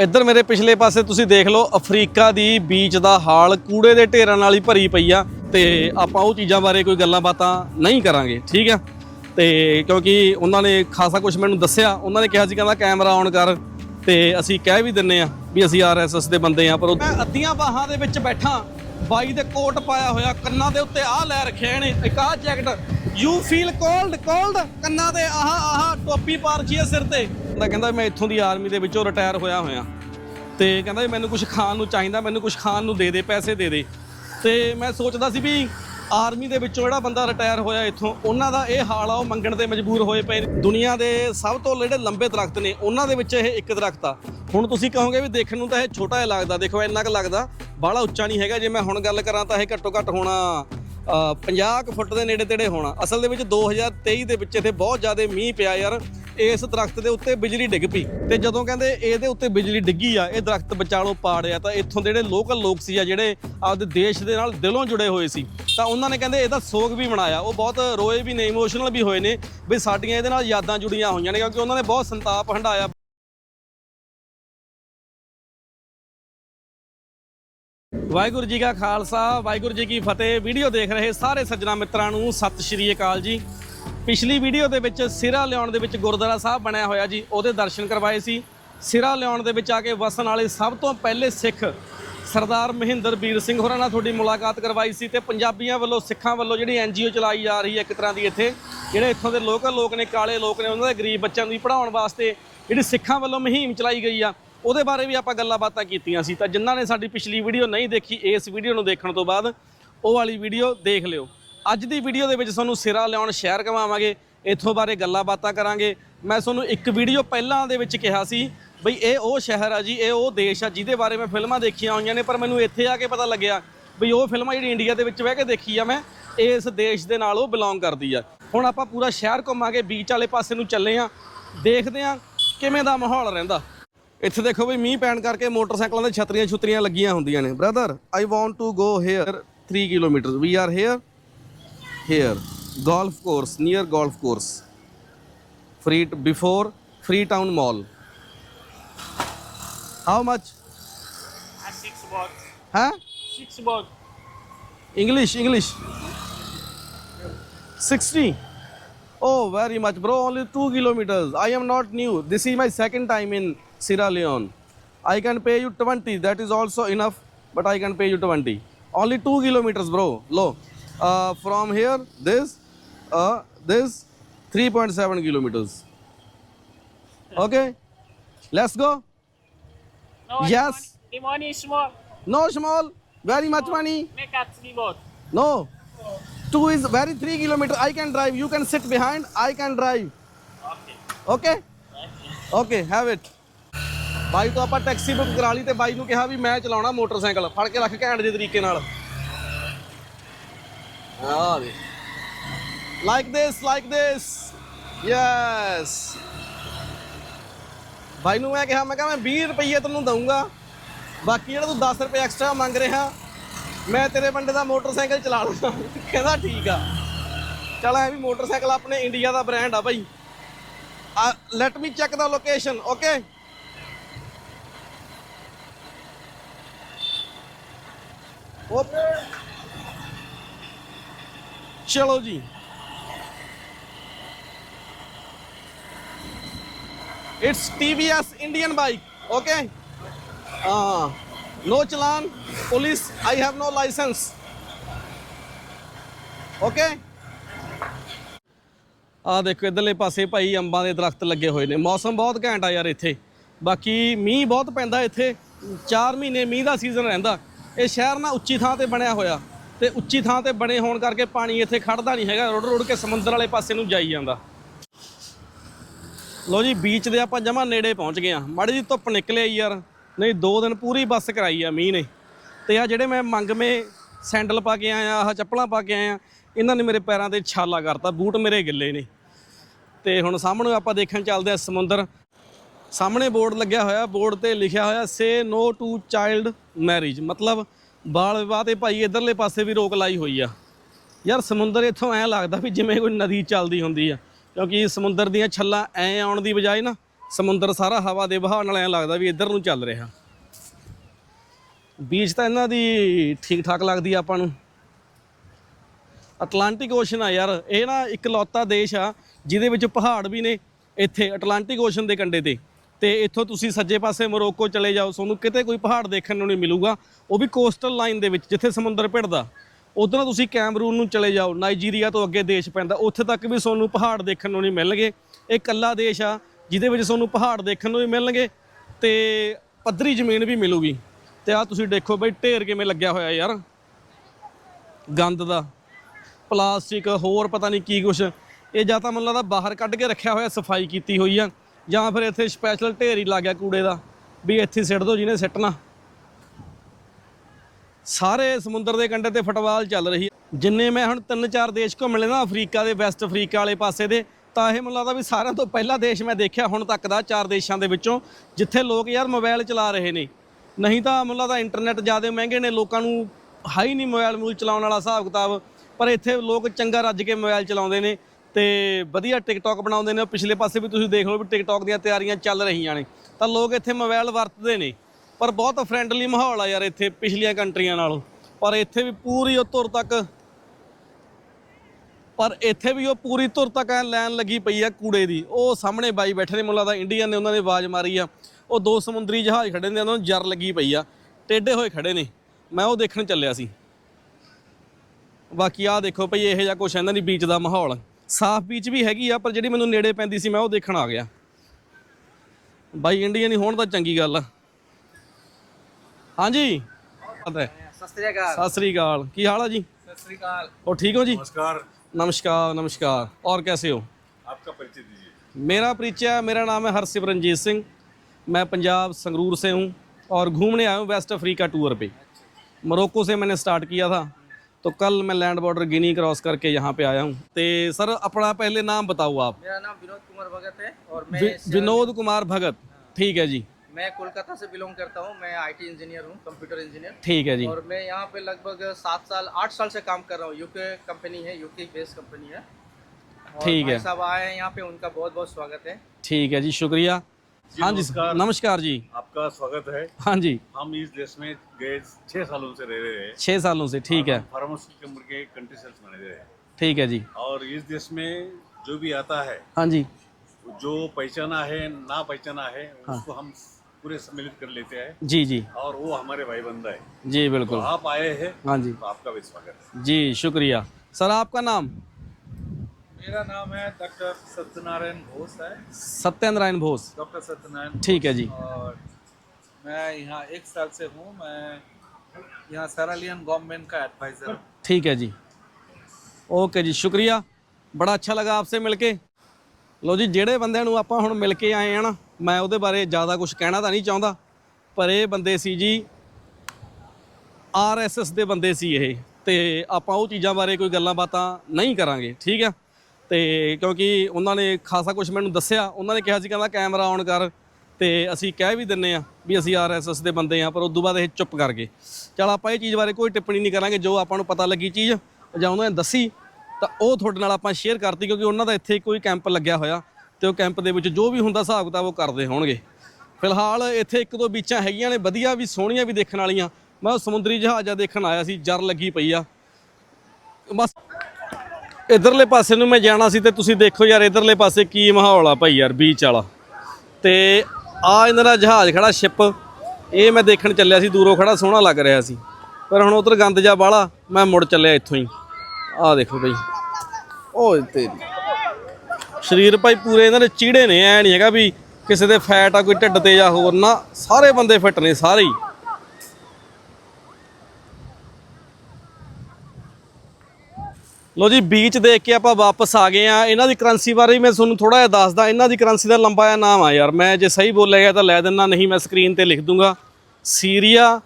ਇੱਧਰ ਮੇਰੇ ਪਿਛਲੇ ਪਾਸੇ ਤੁਸੀਂ ਦੇਖ ਲਓ, ਅਫਰੀਕਾ ਦੀ ਬੀਚ ਦਾ ਹਾਲ ਕੂੜੇ ਦੇ ਢੇਰਾਂ ਨਾਲ ਹੀ ਭਰੀ ਪਈ ਆ ਤੇ ਆਪਾਂ ਉਹ ਚੀਜ਼ਾਂ ਬਾਰੇ ਕੋਈ ਗੱਲਾਂ ਬਾਤਾਂ ਨਹੀਂ ਕਰਾਂਗੇ, ਠੀਕ ਆ? ਤੇ ਕਿਉਂਕਿ ਉਹਨਾਂ ਨੇ ਖਾਸਾ ਕੁਝ ਮੈਨੂੰ ਦੱਸਿਆ, ਉਹਨਾਂ ਨੇ ਕਿਹਾ ਸੀ, ਕਹਿੰਦਾ ਕੈਮਰਾ ਔਨ ਕਰ ਤੇ ਅਸੀਂ ਕਹਿ ਵੀ ਦਿੰਨੇ ਆ ਵੀ ਅਸੀਂ ਆਰਐਸਐਸ ਦੇ ਬੰਦੇ ਆ, ਪਰ ਮੈਂ ਅੱਧੀਆਂ ਬਾਹਾਂ ਦੇ ਵਿੱਚ ਬੈਠਾ, ਬਾਈ ਦੇ ਕੋਟ ਪਾਇਆ ਹੋਇਆ, ਕੰਨਾਂ ਦੇ ਉੱਤੇ ਆਹ ਲੈ ਰੱਖਿਆ ਇਹਨੇ, ਇੱਕ ਆਹ jacket. You feel cold cold ਕੰਨਾਂ ਦੇ ਆਹ ਆਹ ਟੋਪੀ ਪਾ ਹੈ ਸਿਰ ਤੇ। ਕਹਿੰਦਾ ਕਹਿੰਦਾ ਮੈਂ ਇੱਥੋਂ ਦੀ ਆਰਮੀ ਦੇ ਵਿੱਚੋਂ ਰਿਟਾਇਰ ਹੋਇਆ ਹੋਇਆ। ਤੇ ਕਹਿੰਦਾ ਵੀ ਮੈਨੂੰ ਕੁਝ ਖਾਣ ਨੂੰ ਚਾਹੀਦਾ ਮੈਨੂੰ ਕੁਝ ਖਾਣ ਨੂੰ ਦੇ ਦੇ ਪੈਸੇ ਦੇ ਦੇ। ਤੇ ਮੈਂ ਸੋਚਦਾ ਸੀ ਵੀ ਆਰਮੀ ਦੇ ਵਿੱਚੋਂ ਜਿਹੜਾ ਬੰਦਾ ਰਿਟਾਇਰ ਹੋਇਆ ਇੱਥੋਂ ਉਹਨਾਂ ਦਾ ਇਹ ਹਾਲ ਆ ਉਹ ਮੰਗਣ ਤੇ ਮਜਬੂਰ ਹੋਏ ਪਏ ਨੇ। ਦੁਨੀਆ ਦੇ ਸਭ ਤੋਂ ਜਿਹੜੇ ਲੰਬੇ ਦਰਖਤ ਨੇ ਉਹਨਾਂ ਦੇ ਵਿੱਚ ਇਹ ਇੱਕ ਦਰਖਤ ਆ। ਹੁਣ ਤੁਸੀਂ ਕਹੋਗੇ ਵੀ ਦੇਖਣ ਨੂੰ ਤਾਂ ਇਹ ਛੋਟਾ ਜਿਹਾ ਲੱਗਦਾ ਦੇਖੋ ਇੰਨਾ ਕੁ ਲੱਗਦਾ ਬਾਹਲਾ ਉੱਚਾ ਨਹੀਂ ਹੈਗਾ। ਜੇ ਮੈਂ ਹੁਣ ਗੱਲ ਕਰਾਂ ਤਾਂ ਇਹ ਘੱਟੋ ਘੱਟ ਹੋਣਾ ਅ, 50 ਕੁ ਫੁੱਟ ਦੇ ਨੇੜੇ ਤੇੜੇ ਹੋਣਾ। ਅਸਲ ਦੇ ਵਿੱਚ 2023 ਦੇ ਵਿੱਚ ਇੱਥੇ ਬਹੁਤ ਜ਼ਿਆਦਾ ਮੀਂਹ ਪਿਆ ਯਾਰ। ਇਸ ਦਰਖਤ ਦੇ ਉੱਤੇ ਬਿਜਲੀ ਡਿੱਗ ਪਈ ਤੇ ਜਦੋਂ ਕਹਿੰਦੇ ਇਹਦੇ ਉੱਤੇ ਬਿਜਲੀ ਡਿੱਗੀ ਆ, ਇਹ ਦਰਖਤ ਵਿਚਾਲੋਂ ਪਾੜਿਆ ਤਾਂ ਇੱਥੋਂ ਦੇ ਜਿਹੜੇ ਲੋਕਲ ਲੋਕ ਸੀ ਆ, ਜਿਹੜੇ ਆਪਦੇ ਦੇਸ਼ ਦੇ ਨਾਲ ਦਿਲੋਂ ਜੁੜੇ ਹੋਏ ਸੀ, ਤਾਂ ਉਹਨਾਂ ਨੇ ਕਹਿੰਦੇ ਇਹਦਾ ਸੋਗ ਵੀ ਮਨਾਇਆ ਉਹ ਬਹੁਤ ਰੋਏ ਵੀ ਨੇ ਇਮੋਸ਼ਨਲ ਵੀ ਹੋਏ ਨੇ ਵੀ ਸਾਡੀਆਂ ਇਹਦੇ ਨਾਲ ਯਾਦਾਂ ਜੁੜੀਆਂ ਹੋਈਆਂ ਨੇ ਕਿਉਂਕਿ ਉਹਨਾਂ ਨੇ ਬਹੁਤ ਸੰਤਾਪ ਹੰਡਾਇਆ ਵਾਹਿਗੁਰੂ ਜੀ ਕਾ ਖਾਲਸਾ, ਵਾਹਿਗੁਰੂ ਜੀ ਕੀ ਫਤਿਹ। ਵੀਡੀਓ ਦੇਖ ਰਹੇ ਸਾਰੇ ਸੱਜਣਾ ਮਿੱਤਰਾਂ ਨੂੰ ਸਤਿ ਸ਼੍ਰੀ ਅਕਾਲ ਜੀ। ਪਿਛਲੀ ਵੀਡੀਓ ਦੇ ਵਿੱਚ ਸਿਰਾ ਲਿਆਉਣ ਦੇ ਵਿੱਚ ਗੁਰਦੁਆਰਾ ਸਾਹਿਬ ਬਣਿਆ ਹੋਇਆ ਜੀ, ਉਹਦੇ ਦਰਸ਼ਨ ਕਰਵਾਏ ਸੀ। ਸਿਰਾ ਲਿਆਉਣ ਦੇ ਵਿੱਚ ਆ ਕੇ ਵਸਣ ਵਾਲੇ ਸਭ ਤੋਂ ਪਹਿਲੇ ਸਿੱਖ ਸਰਦਾਰ ਮਹਿੰਦਰ ਵੀਰ ਸਿੰਘ ਹੋਰਾਂ ਨਾਲ ਤੁਹਾਡੀ ਮੁਲਾਕਾਤ ਕਰਵਾਈ ਸੀ ਤੇ ਪੰਜਾਬੀਆਂ ਵੱਲੋਂ, ਸਿੱਖਾਂ ਵੱਲੋਂ ਜਿਹੜੀ ਐਨਜੀਓ ਚਲਾਈ ਜਾ ਰਹੀ ਹੈ ਇੱਕ ਤਰ੍ਹਾਂ ਦੀ ਇੱਥੇ, ਜਿਹੜੇ ਇੱਥੋਂ ਦੇ ਲੋਕਲ ਲੋਕ ਨੇ, ਕਾਲੇ ਲੋਕ ਨੇ, ਉਹਨਾਂ ਦੇ ਗਰੀਬ ਬੱਚਿਆਂ ਨੂੰ ਪੜ੍ਹਾਉਣ ਵਾਸਤੇ ਜਿਹੜੀ ਸਿੱਖਾਂ ਵੱਲੋਂ ਮੁਹਿੰਮ ਚਲਾਈ ਗਈ ਆ, ਉਹਦੇ ਬਾਰੇ ਵੀ ਆਪਾਂ ਗੱਲਾਂ ਬਾਤਾਂ ਕੀਤੀਆਂ ਸੀ। ਤਾਂ ਜਿਨ੍ਹਾਂ ਨੇ ਸਾਡੀ ਪਿਛਲੀ ਵੀਡੀਓ ਨਹੀਂ ਦੇਖੀ, ਇਸ ਵੀਡੀਓ ਨੂੰ ਦੇਖਣ ਤੋਂ ਬਾਅਦ ਉਹ ਵਾਲੀ ਵੀਡੀਓ ਦੇਖ ਲਿਓ। ਅੱਜ ਦੀ ਵੀਡੀਓ ਦੇ ਵਿੱਚ ਤੁਹਾਨੂੰ ਸਿਰਾ ਲਿਆਉਣ ਸ਼ਹਿਰ ਘਮਾਵਾਂਗੇ, ਇੱਥੋਂ ਬਾਰੇ ਗੱਲਾਂ ਬਾਤਾਂ ਕਰਾਂਗੇ। ਮੈਂ ਤੁਹਾਨੂੰ ਇੱਕ ਵੀਡੀਓ ਪਹਿਲਾਂ ਦੇ ਵਿੱਚ ਕਿਹਾ ਸੀ ਬਈ ਇਹ ਉਹ ਸ਼ਹਿਰ ਆ ਜੀ, ਇਹ ਉਹ ਦੇਸ਼ ਆ ਜਿਹਦੇ ਬਾਰੇ ਮੈਂ ਫਿਲਮਾਂ ਦੇਖੀਆਂ ਹੋਈਆਂ ਨੇ, ਪਰ ਮੈਨੂੰ ਇੱਥੇ ਆ ਕੇ ਪਤਾ ਲੱਗਿਆ ਬਈ ਉਹ ਫਿਲਮਾਂ ਜਿਹੜੀ ਇੰਡੀਆ ਦੇ ਵਿੱਚ ਬਹਿ ਕੇ ਦੇਖੀ ਆ ਮੈਂ, ਇਸ ਦੇਸ਼ ਦੇ ਨਾਲ ਉਹ ਬਿਲੋਂਗ ਕਰਦੀ ਆ। ਹੁਣ ਆਪਾਂ ਪੂਰਾ ਸ਼ਹਿਰ ਘੁੰਮਾਂਗੇ ਬੀਚ ਵਾਲੇ ਪਾਸੇ ਨੂੰ ਚੱਲੇ ਆ, ਦੇਖਦੇ ਆ ਕਿਵੇਂ ਦਾ ਮਾਹੌਲ ਰਹਿੰਦਾ। ਇੱਥੇ ਦੇਖੋ ਬਈ ਮੀਂਹ ਪੈਣ ਕਰਕੇ ਮੋਟਰਸਾਈਕਲਾਂ ਦੇ ਛਤਰੀਆਂ ਛੁਤਰੀਆਂ ਲੱਗੀਆਂ ਹੁੰਦੀਆਂ ਨੇ। Brother I want to go here 3 kilometre we are here here. Golf course near golf course. Free before freetown mall. How much? Uh, six bucks. Huh? Six bucks. English english. 60 oh very much bro. Only 2 kilometers. I am not new. This is my second time in sierra leone. I can pay you 20 that is also enough but i can pay you 20 only 2 kilometers bro. Low uh, from here this uh, this 3.7 kilometers okay let's go No, Yes. The money, the money is small. no small very much money Make up three baht. No. Two is very three kilometer. I can drive. You can sit behind. I can drive. Okay. Okay? Okay, have it. ਬਾਈ ਤੋਂ ਆਪਾਂ taxi book ਕਰਾ ਲਈ ਤੇ ਬਾਈ ਨੂੰ ਕਿਹਾ ਵੀ ਮੈਂ ਚਲਾਉਣਾ ਮੋਟਰਸਾਈਕਲ ਫੜ ਕੇ ਰੱਖ ਘੈਂਟ ਦੇ ਤਰੀਕੇ ਨਾਲ ਆ ਦੇ like this like this yes ਬਾਈ ਨੂੰ ਮੈਂ ਕਿਹਾ ਮੈਂ ਕਿਹਾ ਮੈਂ 20 ਰੁਪਏ ਤੈਨੂੰ ਦਊਂਗਾ। ਬਾਕੀ ਜਿਹੜਾ ਤੂੰ 10 ਰੁਪਏ ਐਕਸਟਰਾ ਮੰਗ ਰਿਹਾ, ਮੈਂ ਤੇਰੇ ਬੰਦੇ ਦਾ ਮੋਟਰਸਾਈਕਲ ਚਲਾ ਲੂੰਗਾ। ਕਹਿੰਦਾ ਠੀਕ ਆ। ਚਲ ਐ ਵੀ ਮੋਟਰਸਾਈਕਲ ਆਪਣੇ ਇੰਡੀਆ ਦਾ ਬ੍ਰਾਂਡ ਆ ਭਾਈ let me check the location okay ਓਪ ਚਲੋ ਜੀ it's TVS Indian bike okay ਹਾਂ no challan police, i have no license. Okay ਆ ਦੇਖੋ ਇਧਰਲੇ ਪਾਸੇ ਭਾਈ ਅੰਬਾਂ ਦੇ ਦਰਖਤ ਲੱਗੇ ਹੋਏ ਨੇ ਮੌਸਮ ਬਹੁਤ ਘੈਂਟ ਆ ਯਾਰ ਇੱਥੇ ਬਾਕੀ ਮੀਂਹ ਬਹੁਤ ਪੈਂਦਾ ਇੱਥੇ 4 ਮਹੀਨੇ ਮੀਂਹ ਦਾ ਸੀਜ਼ਨ ਰਹਿੰਦਾ ਇਹ ਸ਼ਹਿਰ ਨਾ ਉੱਚੀ ਥਾਂ ਤੇ ਬਣਿਆ ਹੋਇਆ ਤੇ ਉੱਚੀ ਥਾਂ ਤੇ ਬਣੇ ਹੋਣ ਕਰਕੇ ਪਾਣੀ ਇੱਥੇ ਖੜਦਾ ਨਹੀਂ ਹੈਗਾ। ਰੁੜ ਰੁੜ ਕੇ ਸਮੁੰਦਰ ਵਾਲੇ ਪਾਸੇ ਨੂੰ ਜਾਈ ਜਾਂਦਾ। ਲੋ ਜੀ ਬੀਚ ਦੇ ਆਪਾਂ ਜਮਾ ਨੇੜੇ ਪਹੁੰਚ ਗਏ ਆ ਮਾੜੀ ਜੀ ਧੁੱਪ ਨਿਕਲੇ ਆਈ ਯਾਰ। ਨਹੀਂ, ਦੋ ਦਿਨ ਪੂਰੀ ਬੱਸ ਕਰਾਈ ਆ, ਮੀਂਹ ਨੇ। ਤੇ ਆ ਜਿਹੜੇ ਮੈਂ ਮੰਗਮੇ ਸੈਂਡਲ ਪਾ ਕੇ ਆਇਆ, ਆਹ ਚੱਪਲਾਂ ਪਾ ਕੇ ਆਇਆ, ਇਹਨਾਂ ਨੇ ਮੇਰੇ ਪੈਰਾਂ ਤੇ ਛਾਲਾ ਕਰਤਾ, ਬੂਟ ਮੇਰੇ ਗਿੱਲੇ ਨੇ। ਤੇ ਹੁਣ ਸਾਹਮਣੇ ਆਪਾਂ ਦੇਖਣ ਚੱਲਦੇ ਆ ਸਮੁੰਦਰ। ਸਾਹਮਣੇ ਬੋਰਡ ਲੱਗਿਆ ਹੋਇਆ, ਬੋਰਡ ਤੇ ਲਿਖਿਆ ਹੋਇਆ ਸੇ ਨੋ ਟੂ ਚਾਈਲਡ ਮੈਰਿਜ ਮਤਲਬ ਬਾਲ ਵਿਵਾਹ ਤੇ ਭਾਈ ਇਧਰਲੇ ਪਾਸੇ ਵੀ ਰੋਕ ਲਾਈ ਹੋਈ ਆ। ਯਾਰ ਸਮੁੰਦਰ ਇੱਥੋਂ ਐ ਲੱਗਦਾ ਵੀ ਜਿਵੇਂ ਕੋਈ ਨਦੀ ਚੱਲਦੀ ਹੁੰਦੀ ਆ। ਕਿਉਂਕਿ ਸਮੁੰਦਰ ਦੀਆਂ ਛੱਲਾਂ ਐ ਆਉਣ ਦੀ ਬਜਾਏ ਨਾ, ਸਮੁੰਦਰ ਸਾਰਾ ਹਵਾ ਦੇ ਵਹਾਅ ਨਾਲ ਐਂ ਲੱਗਦਾ ਵੀ ਇੱਧਰ ਨੂੰ ਚੱਲ ਰਿਹਾ। ਬੀਚ ਤਾਂ ਇਹਨਾਂ ਦੀ ਠੀਕ ਠਾਕ ਲੱਗਦੀ ਆ ਆਪਾਂ ਨੂੰ। ਅਟਲਾਂਟਿਕ ਓਸ਼ਨ ਆ ਯਾਰ, ਇਹ ਨਾ ਇਕਲੌਤਾ ਦੇਸ਼ ਆ, ਜਿਹਦੇ ਵਿੱਚ ਪਹਾੜ ਵੀ ਨੇ ਇੱਥੇ, ਅਟਲਾਂਟਿਕ ਓਸ਼ਨ ਦੇ ਕੰਢੇ ਤੇ। ਤੇ ਇੱਥੋਂ ਤੁਸੀਂ ਸੱਜੇ ਪਾਸੇ ਮੋਰੋਕੋ ਚਲੇ ਜਾਓ, ਤੁਹਾਨੂੰ ਕਿਤੇ ਕੋਈ ਪਹਾੜ ਦੇਖਣ ਨੂੰ ਨਹੀਂ ਮਿਲੂਗਾ। ਉਹ ਵੀ ਕੋਸਟਲ ਲਾਈਨ ਦੇ ਵਿੱਚ, ਜਿੱਥੇ ਸਮੁੰਦਰ ਭਿੜਦਾ। ਉਧਰੋਂ ਤੁਸੀਂ ਕੈਮਰੂਨ ਨੂੰ ਚਲੇ ਜਾਓ, ਨਾਈਜੀਰੀਆ ਤੋਂ ਅੱਗੇ ਦੇਸ਼ ਪੈਂਦਾ। ਉੱਥੇ ਤੱਕ ਵੀ ਤੁਹਾਨੂੰ ਪਹਾੜ ਦੇਖਣ ਨੂੰ ਨਹੀਂ ਮਿਲਣਗੇ। ਇਹ ਇਕੱਲਾ ਦੇਸ਼ ਆ, ਜਿਹਦੇ ਵਿੱਚ ਤੁਹਾਨੂੰ ਪਹਾੜ ਦੇਖਣ ਨੂੰ ਵੀ ਮਿਲਣਗੇ ਤੇ ਪੱਧਰੀ ਜ਼ਮੀਨ ਵੀ ਮਿਲੂਗੀ। ਤੇ ਆ ਤੁਸੀਂ ਦੇਖੋ ਬਈ, ਢੇਰ ਕਿਵੇਂ ਲੱਗਿਆ ਹੋਇਆ ਯਾਰ। ਗੰਦ ਦਾ, ਪਲਾਸਟਿਕ, ਹੋਰ ਪਤਾ ਨਹੀਂ ਕੀ ਕੁਛ। ਇਹ ਜਾਂ ਤਾਂ ਮੈਨੂੰ ਲੱਗਦਾ ਬਾਹਰ ਕੱਢ ਕੇ ਰੱਖਿਆ ਹੋਇਆ, ਸਫ਼ਾਈ ਕੀਤੀ ਹੋਈ ਆ। ਜਾਂ ਫਿਰ ਇੱਥੇ ਸਪੈਸ਼ਲ ਢੇਰੀ ਲੱਗ ਗਿਆ ਕੂੜੇ ਦਾ ਵੀ ਇੱਥੇ ਸਿੱਟ ਦੋ ਜਿਹਨੇ ਸਿੱਟਣਾ। ਸਾਰੇ ਸਮੁੰਦਰ ਦੇ ਕੰਢੇ ਤੇ ਫੁੱਟਬਾਲ ਚੱਲ ਰਹੀ ਹੈ। ਜਿੰਨੇ ਮੈਂ ਹੁਣ ਤਿੰਨ ਚਾਰ ਦੇਸ਼ ਘੁੰਮ ਲਏ ਨਾ ਅਫਰੀਕਾ ਦੇ, ਵੈਸਟ ਅਫਰੀਕਾ ਵਾਲੇ ਪਾਸੇ ਦੇ, ਤਾਂ ਇਹ ਮੈਨੂੰ ਲੱਗਦਾ ਵੀ ਸਾਰਿਆਂ ਤੋਂ ਪਹਿਲਾ ਦੇਸ਼ ਮੈਂ ਦੇਖਿਆ ਹੁਣ ਤੱਕ ਦਾ ਚਾਰ ਦੇਸ਼ਾਂ ਦੇ ਵਿੱਚੋਂ, ਜਿੱਥੇ ਲੋਕ ਯਾਰ ਮੋਬਾਈਲ ਚਲਾ ਰਹੇ ਨੇ। ਨਹੀਂ ਤਾਂ ਮੈਨੂੰ ਲੱਗਦਾ ਇੰਟਰਨੈਟ ਜ਼ਿਆਦਾ ਮਹਿੰਗੇ ਨੇ, ਲੋਕਾਂ ਨੂੰ ਹਾਈ ਨਹੀਂ ਮੋਬਾਈਲ ਮੂਲ ਚਲਾਉਣ ਵਾਲਾ ਹਿਸਾਬ ਕਿਤਾਬ, ਪਰ ਇੱਥੇ ਲੋਕ ਚੰਗਾ ਰੱਜ ਕੇ ਮੋਬਾਈਲ ਚਲਾਉਂਦੇ ਨੇ। ਤੇ ਵਧੀਆ ਟਿਕਟੌਕ ਬਣਾਉਂਦੇ ਨੇ। ਉਹ ਪਿਛਲੇ ਪਾਸੇ ਵੀ ਤੁਸੀਂ ਦੇਖ ਲਓ ਵੀ ਟਿਕਟੌਕ ਦੀਆਂ ਤਿਆਰੀਆਂ ਚੱਲ ਰਹੀਆਂ ਨੇ। ਤਾਂ ਲੋਕ ਇੱਥੇ ਮੋਬਾਈਲ ਵਰਤਦੇ ਨੇ। ਪਰ ਬਹੁਤ ਫਰੈਂਡਲੀ ਮਾਹੌਲ ਆ ਯਾਰ ਇੱਥੇ ਪਿਛਲੀਆਂ ਕੰਟਰੀਆਂ ਨਾਲੋਂ। ਪਰ ਇੱਥੇ ਵੀ ਪੂਰੀ ਉਹ ਧੁਰ ਤੱਕ ਪਰ ਇੱਥੇ ਵੀ ਉਹ ਪੂਰੀ ਧੁਰ ਤੱਕ ਐ ਲਾਈਨ ਲੱਗੀ ਪਈ ਆ ਕੂੜੇ ਦੀ। ਉਹ ਸਾਹਮਣੇ ਬਾਈ ਬੈਠੇ ਨੇ, ਮੁੱਲਾ ਦਾ ਇੰਡੀਅਨ ਨੇ ਉਹਨਾਂ ਨੇ ਆਵਾਜ਼ ਮਾਰੀ ਆ। ਉਹ ਦੋ ਸਮੁੰਦਰੀ ਜਹਾਜ਼ ਖੜੇ ਨੇ, ਉਹਨਾਂ ਨੂੰ ਜਰ ਲੱਗੀ ਪਈ ਆ। ਟੇਢੇ ਹੋਏ ਖੜੇ ਨੇ। ਮੈਂ ਉਹ ਦੇਖਣ ਚੱਲਿਆ ਸੀ। ਬਾਕੀ ਆਹ ਦੇਖੋ ਭਈ ਇਹੋ ਜਿਹਾ ਕੁਛ ਇਹਨਾਂ ਦੀ ਬੀਚ ਦਾ ਮਾਹੌਲ। ਸਾਫ਼ ਬੀਚ ਵੀ ਹੈਗੀ ਆ ਪਰ ਜਿਹੜੀ ਮੈਨੂੰ ਨੇੜੇ ਪੈਂਦੀ ਸੀ ਮੈਂ ਉਹ ਦੇਖਣ ਆ ਗਿਆ ਬਾਈ ਇੰਡੀਅਨ ਹੀ ਹੋਣ ਤਾਂ ਚੰਗੀ ਗੱਲ ਆ ਹਾਂਜੀ ਪਤਾ ਹੈ ਸਤਿ ਸ੍ਰੀ ਅਕਾਲ ਸਤਿ ਸ੍ਰੀ ਅਕਾਲ ਕੀ ਹਾਲ ਆ ਜੀ ਸਤਿ ਸ੍ਰੀ ਅਕਾਲ और ठीक हो जी नमस्कार नमस्कार नमस्कार और कैसे हो आपका परिचय दीजिए मेरा परिचय मेरा नाम है हरसिमरनजीत सिंह मैं पंजाब संगरूर से हूँ और घूमने आया हूँ वेस्ट अफ्रीका टूर पे मोरक्को से मैंने स्टार्ट किया था तो कल मैं लैंड बॉर्डर गिनी क्रॉस करके यहाँ पे आया हूँ। तो सर अपना पहले नाम बताओ आप। मेरा नाम विनोद कुमार भगत है और मैं विनोद कुमार भगत। ठीक है जी। मैं कोलकाता से बिलोंग करता हूँ। मैं आईटी इंजीनियर हूँ कंप्यूटर इंजीनियर। ठीक है जी। और मैं यहाँ पे लगभग सात साल आठ साल से काम कर रहा हूँ। यूके कंपनी है यूके बेस्ड कंपनी है। ठीक है। सब आए हैं यहाँ पे उनका बहुत बहुत स्वागत है। ठीक है जी शुक्रिया। हाँ जी नमस्कार। जी। आपका स्वागत है। हाँ जी। हम इस देश में गए छह सालों से रह रहे हैं। छह सालों से ठीक है। फार्मास्यूटिकल के कंट्री सेल्स मैनेजर है। ठीक है जी। और इस देश में जो भी आता है हाँ जी। जो पहचाना है ना पहचाना है हाँ। उसको हम पूरे सम्मिलित कर लेते हैं। जी जी। और वो हमारे भाई बंदा है। जी बिल्कुल। तो आप आए हैं हाँ जी। तो आपका भी स्वागत है। जी शुक्रिया। सर आपका नाम? मेरा नाम है डॉक्टर सत्यनारायण घोष है सत्यनारायण घोष डॉक्टर सत्यनारायण ठीक है जी और मैं यहाँ एक साल से हूँ मैं यहाँ सरालियन गवर्नमेंट का एडवाइजर हूँ ठीक है जी ਓਕੇ ਜੀ ਸ਼ੁਕਰੀਆ ਬੜਾ ਅੱਛਾ ਲੱਗਾ ਆਪਸੇ ਮਿਲ ਕੇ ਲੋ ਜੀ ਜਿਹੜੇ ਬੰਦਿਆਂ ਨੂੰ ਆਪਾਂ ਹੁਣ ਮਿਲ ਕੇ ਆਏ ਆ ਨਾ ਮੈਂ ਉਹਦੇ ਬਾਰੇ ਜ਼ਿਆਦਾ ਕੁਝ ਕਹਿਣਾ ਤਾਂ ਨਹੀਂ ਚਾਹੁੰਦਾ ਪਰ ਇਹ ਬੰਦੇ ਸੀ ਜੀ ਆਰਐਸਐਸ ਦੇ ਬੰਦੇ ਸੀ ਇਹ ਤੇ ਆਪਾਂ ਉਹ ਚੀਜ਼ਾਂ ਬਾਰੇ ਕੋਈ ਗੱਲਾਂ ਬਾਤਾਂ ਨਹੀਂ ਕਰਾਂਗੇ ਠੀਕ ਆ ਤੇ ਕਿਉਂਕਿ ਉਹਨਾਂ ਨੇ ਖਾਸਾ ਕੁਝ ਮੈਨੂੰ ਦੱਸਿਆ। ਉਹਨਾਂ ਨੇ ਕਿਹਾ ਸੀ, ਕਹਿੰਦਾ ਕੈਮਰਾ ਔਨ ਕਰ ਤੇ ਅਸੀਂ ਕਹਿ ਵੀ ਦਿੰਨੇ ਆ ਵੀ ਅਸੀਂ ਆਰਐਸਐਸ ਦੇ ਬੰਦੇ ਆ, ਪਰ ਉਸ ਤੋਂ ਬਾਅਦ ਇਹ ਚੁੱਪ ਕਰ ਗਏ। ਚਲ ਆਪਾਂ ਇਹ ਚੀਜ਼ ਬਾਰੇ ਕੋਈ ਟਿੱਪਣੀ ਨਹੀਂ ਕਰਾਂਗੇ, ਜੋ ਆਪਾਂ ਨੂੰ ਪਤਾ ਲੱਗੀ ਚੀਜ਼, ਜਾਂ ਉਹਨਾਂ ਨੇ ਦੱਸੀ, ਤਾਂ ਉਹ ਤੁਹਾਡੇ ਨਾਲ ਆਪਾਂ ਸ਼ੇਅਰ ਕਰਤੀ, ਕਿਉਂਕਿ ਉਹਨਾਂ ਦਾ ਇੱਥੇ ਕੋਈ ਕੈਂਪ ਲੱਗਿਆ ਹੋਇਆ ਤੇ ਉਹ ਕੈਂਪ ਦੇ ਵਿੱਚ ਜੋ ਵੀ ਹੁੰਦਾ ਹਿਸਾਬ ਕਿਤਾਬ ਉਹ ਕਰਦੇ ਹੋਣਗੇ। ਫਿਲਹਾਲ ਇੱਥੇ ਇੱਕ ਦੋ ਬੀਚਾਂ ਹੈਗੀਆਂ ਨੇ, ਵਧੀਆ ਵੀ, ਸੋਹਣੀਆਂ ਵੀ ਦੇਖਣ ਵਾਲੀਆਂ। ਮੈਂ ਉਹ ਸਮੁੰਦਰੀ ਜਹਾਜ਼ਾਂ ਦੇਖਣ ਆਇਆ ਸੀ, ਜਰ ਲੱਗੀ ਪਈ ਆ। ਬਸ ਇਧਰਲੇ ਪਾਸੇ ਨੂੰ ਮੈਂ ਜਾਣਾ ਸੀ ਤੇ ਤੁਸੀਂ ਦੇਖੋ ਯਾਰ ਇਧਰਲੇ ਪਾਸੇ ਕੀ ਮਾਹੌਲ ਆ ਭਾਈ ਯਾਰ ਬੀਚ ਵਾਲਾ। ਤੇ ਆ ਇਹਨਾਂ ਦਾ ਜਹਾਜ਼ ਖੜਾ ਸ਼ਿਪ ਇਹ ਮੈਂ ਦੇਖਣ ਚੱਲਿਆ ਸੀ, ਦੂਰੋਂ ਖੜਾ ਸੋਹਣਾ ਲੱਗ ਰਿਹਾ ਸੀ। ਪਰ ਹੁਣ ਉਧਰ ਗੰਦ ਜਾ ਬਾਲਾ ਮੈਂ ਮੁੜ ਚੱਲਿਆ ਇੱਥੋਂ ਹੀ। ਆਹ ਦੇਖੋ ਭਾਈ। ਓਏ ਤੇਰੀ। ਸਰੀਰ ਭਾਈ ਪੂਰੇ ਇਹਨਾਂ ਦੇ ਚੀੜੇ ਨੇ, ਐ ਨਹੀਂ ਹੈਗਾ ਵੀ ਕਿਸੇ ਦੇ ਫੈਟ ਆ, ਕੋਈ ਢਿੱਡ ਤੇ ਜਾਂ ਹੋਰ ਨਾ, ਸਾਰੇ ਬੰਦੇ ਫਿੱਟ ਨੇ, ਸਾਰੇ ਹੀ। ਲੋ ਜੀ ਬੀਚ ਦੇਖ ਕੇ ਆਪਾਂ ਵਾਪਸ ਆ ਗਏ ਆ ਇਹਨਾਂ ਦੀ ਕਰੰਸੀ ਬਾਰੇ ਮੈਂ ਤੁਹਾਨੂੰ ਥੋੜਾ ਜਿਹਾ ਦੱਸਦਾ। ਇਹਨਾਂ ਦੀ ਕਰੰਸੀ ਦਾ ਲੰਬਾ ਜਿਹਾ ਨਾਮ ਆ ਯਾਰ। ਮੈਂ ਜੇ ਸਹੀ ਬੋਲਿਆ ਗਿਆ ਤਾਂ ਲੈ ਦਿੰਨਾ ਨਹੀਂ ਮੈਂ ਸਕਰੀਨ ਤੇ ਲਿਖ ਦੂੰਗਾ। Sierra,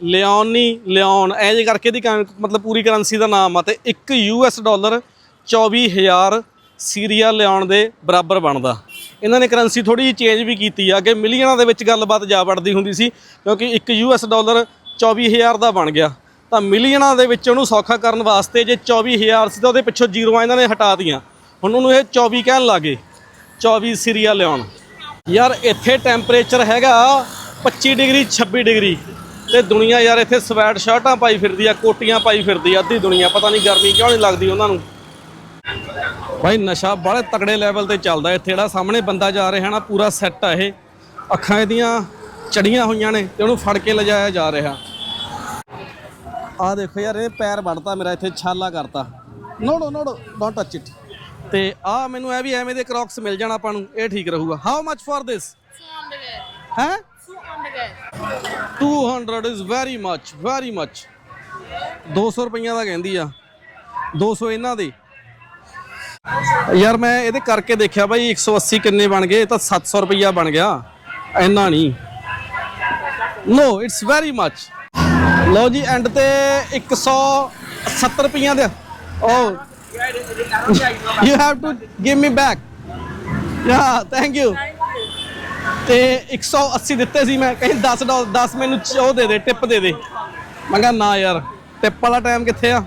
Leone, Leon. ਐ ਜੇ ਕਰਕੇ ਦੀ ਮਤਲਬ ਪੂਰੀ ਕਰੰਸੀ ਦਾ ਨਾਮ ਆ ਤੇ 1 ਯੂਐਸ ਡਾਲਰ 24000 ਸੀਰੀਆ ਲਿਆਉਣ ਦੇ ਬਰਾਬਰ ਬਣਦਾ। ਇਹਨਾਂ ਨੇ ਕਰੰਸੀ ਥੋੜੀ ਜਿਹੀ ਚੇਂਜ ਵੀ ਕੀਤੀ ਆ। ਕਿ ਮਿਲੀਅਨਾਂ ਦੇ ਵਿੱਚ ਗੱਲਬਾਤ ਜਾ ਵੜਦੀ ਹੁੰਦੀ ਸੀ, ਕਿਉਂਕਿ 1 ਯੂਐਸ ਡਾਲਰ 24000 ਦਾ ਬਣ ਗਿਆ। ਤਾਂ ਮਿਲੀਅਨਾਂ ਦੇ ਵਿੱਚ ਉਹਨੂੰ ਸੌਖਾ ਕਰਨ ਵਾਸਤੇ ਜੇ 24000 ਸੀ ਤਾਂ ਉਹਦੇ ਪਿੱਛੋਂ ਜ਼ੀਰੋਆਂ ਇਹਨਾਂ ਨੇ ਹਟਾ ਦੀਆਂ ਹੁਣ ਉਹਨੂੰ ਇਹ 24 ਕਹਿਣ ਲੱਗੇ 24 ਸੀਰੀਆ ਲਿਆਉਣ। ਯਾਰ ਇੱਥੇ ਟੈਂਪਰੇਚਰ ਹੈਗਾ 25 ਡਿਗਰੀ 26 ਡਿਗਰੀ। ਤੇ ਦੁਨੀਆ ਯਾਰ ਇੱਥੇ ਸਵੈਟ ਸ਼ਰਟਾਂ ਪਾਈ ਫਿਰਦੀ ਆ, ਕੋਟੀਆਂ ਪਾਈ ਫਿਰਦੀ ਆ, ਅੱਧੀ ਦੁਨੀਆ। ਪਤਾ ਨਹੀਂ ਗਰਮੀ ਕਿਉਂ ਨਹੀਂ ਲੱਗਦੀ ਉਹਨਾਂ ਨੂੰ। ਭਾਈ ਨਸ਼ਾ ਬੜੇ ਤਕੜੇ ਲੈਵਲ ਤੇ ਚੱਲਦਾ ਇੱਥੇ। ਜਿਹੜਾ ਸਾਹਮਣੇ ਬੰਦਾ ਜਾ ਰਿਹਾ ਨਾ, ਪੂਰਾ ਸੈੱਟ ਆ ਇਹ। ਅੱਖਾਂ ਇਹਦੀਆਂ ਚੜੀਆਂ ਹੋਈਆਂ ਨੇ ਤੇ ਉਹਨੂੰ ਫੜ ਕੇ ਲਿਜਾਇਆ ਜਾ ਰਿਹਾ। ਆ ਦੇਖੋ ਯਾਰ, ਇਹ ਪੈਰ ਵੜਤਾ ਮੇਰਾ, ਇੱਥੇ ਛਾਲਾ ਕਰਤਾ। ਨੋੜੋ ਨੋੜੋ ਨੋ ਡੋਂਟ ਟੱਚ ਇਟ ਤੇ ਆ ਮੈਨੂੰ ਇਹ ਵੀ ਐਵੇਂ ਦੇ ਕ੍ਰੌਕਸ ਮਿਲ ਜਾਣ ਆਪਾਂ ਨੂੰ, ਇਹ ਠੀਕ ਰਹੂਗਾ। How much for this 200. ਹੈ 200. 200 is very much very much 200 ਰੁਪਈਆ ਦਾ ਕਹਿੰਦੀ ਆ। 200 ਇਹਨਾਂ ਦੇ। ਯਾਰ, ਮੈਂ ਇਹਦੇ ਕਰਕੇ ਦੇਖਿਆ ਬਾਈ 180 ਕਿੰਨੇ ਬਣ ਗਏ, ਇਹ ਤਾਂ 700 ਰੁਪਈਆ ਬਣ ਗਿਆ। ਇੰਨਾ ਨਹੀਂ। ਨੋ ਇਟਸ ਵੈਰੀ ਮੱਚ ਲਓ ਜੀ ਐਂਡ ਤੇ 170 ਰੁਪਈਆ ਦੇ। ਓ you have to give me back yeah thank you ਤੇ 180 ਦਿੱਤੇ ਸੀ ਮੈਂ ਕਹੀਂ 10 ਡਾਲ 10 ਮੈਨੂੰ ਉਹ ਦੇ ਦੇ ਟਿਪ ਦੇ ਦੇ। ਮੈਂ ਕਿਹਾ, ਨਾ ਯਾਰ ਟਿਪ ਵਾਲਾ ਟਾਈਮ ਕਿੱਥੇ ਆ?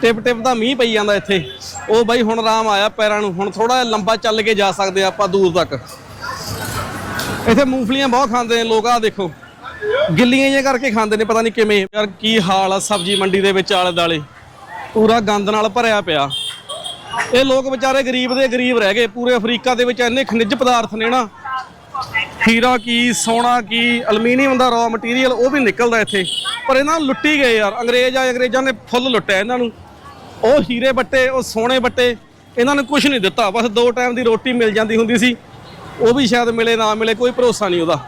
ਟਿਪ ਟਿਪ ਦਾ ਮੀਂਹ ਪਈ ਜਾਂਦਾ ਇੱਥੇ। ਉਹ ਬਾਈ, ਹੁਣ ਆਰਾਮ ਆਇਆ ਪੈਰਾਂ ਨੂੰ। ਹੁਣ ਥੋੜਾ ਲੰਬਾ ਚੱਲ ਕੇ ਜਾ ਸਕਦੇ ਆ ਆਪਾਂ ਦੂਰ ਤੱਕ। ਇੱਥੇ ਮੂੰਗਫਲੀਆਂ ਬਹੁਤ ਖਾਂਦੇ ਨੇ ਲੋਕ ਆ ਦੇਖੋ। ਗਿੱਲੀਆਂ ਜਿਹੀਆਂ ਕਰਕੇ ਖਾਂਦੇ ਨੇ, ਪਤਾ ਨਹੀਂ ਕਿਵੇਂ। ਯਾਰ ਕੀ ਹਾਲ ਆ ਸਬਜ਼ੀ ਮੰਡੀ ਦੇ ਵਿੱਚ ਆਲੇ ਦਾਲੇ ਪੂਰਾ ਗੰਦ ਨਾਲ ਭਰਿਆ ਪਿਆ। ਇਹ ਲੋਕ ਵਿਚਾਰੇ ਗਰੀਬ ਦੇ ਗਰੀਬ ਰਹਿ ਗਏ। ਪੂਰੇ ਅਫਰੀਕਾ ਦੇ ਵਿੱਚ ਇੰਨੇ ਖਣਿਜ ਪਦਾਰਥ ਨੇ ਨਾ। ਹੀਰਾ ਕੀ, ਸੋਨਾ ਕੀ, ਅਲਮੀਨੀਅਮ ਦਾ ਰॉ ਮਟੀਰੀਅਲ ਉਹ ਵੀ ਨਿਕਲਦਾ ਇੱਥੇ। ਪਰ ਇਹਨਾਂ ਨੂੰ ਲੁੱਟੀ ਗਏ ਯਾਰ। ਅੰਗਰੇਜ਼ ਆ ਅੰਗਰੇਜ਼ਾਂ ਨੇ ਫੁੱਲ ਲੁੱਟਿਆ ਇਹਨਾਂ ਨੂੰ। ਉਹ ਹੀਰੇ ਬੱਟੇ, ਉਹ ਸੋਨੇ ਬੱਟੇ, ਇਹਨਾਂ ਨੂੰ ਕੁਝ ਨਹੀਂ ਦਿੱਤਾ। ਬਸ ਦੋ ਟਾਈਮ ਦੀ ਰੋਟੀ ਮਿਲ ਜਾਂਦੀ ਹੁੰਦੀ ਸੀ। ਉਹ ਵੀ ਸ਼ਾਇਦ ਮਿਲੇ, ਨਾ ਮਿਲੇ, ਕੋਈ ਭਰੋਸਾ ਨਹੀਂ ਉਹਦਾ।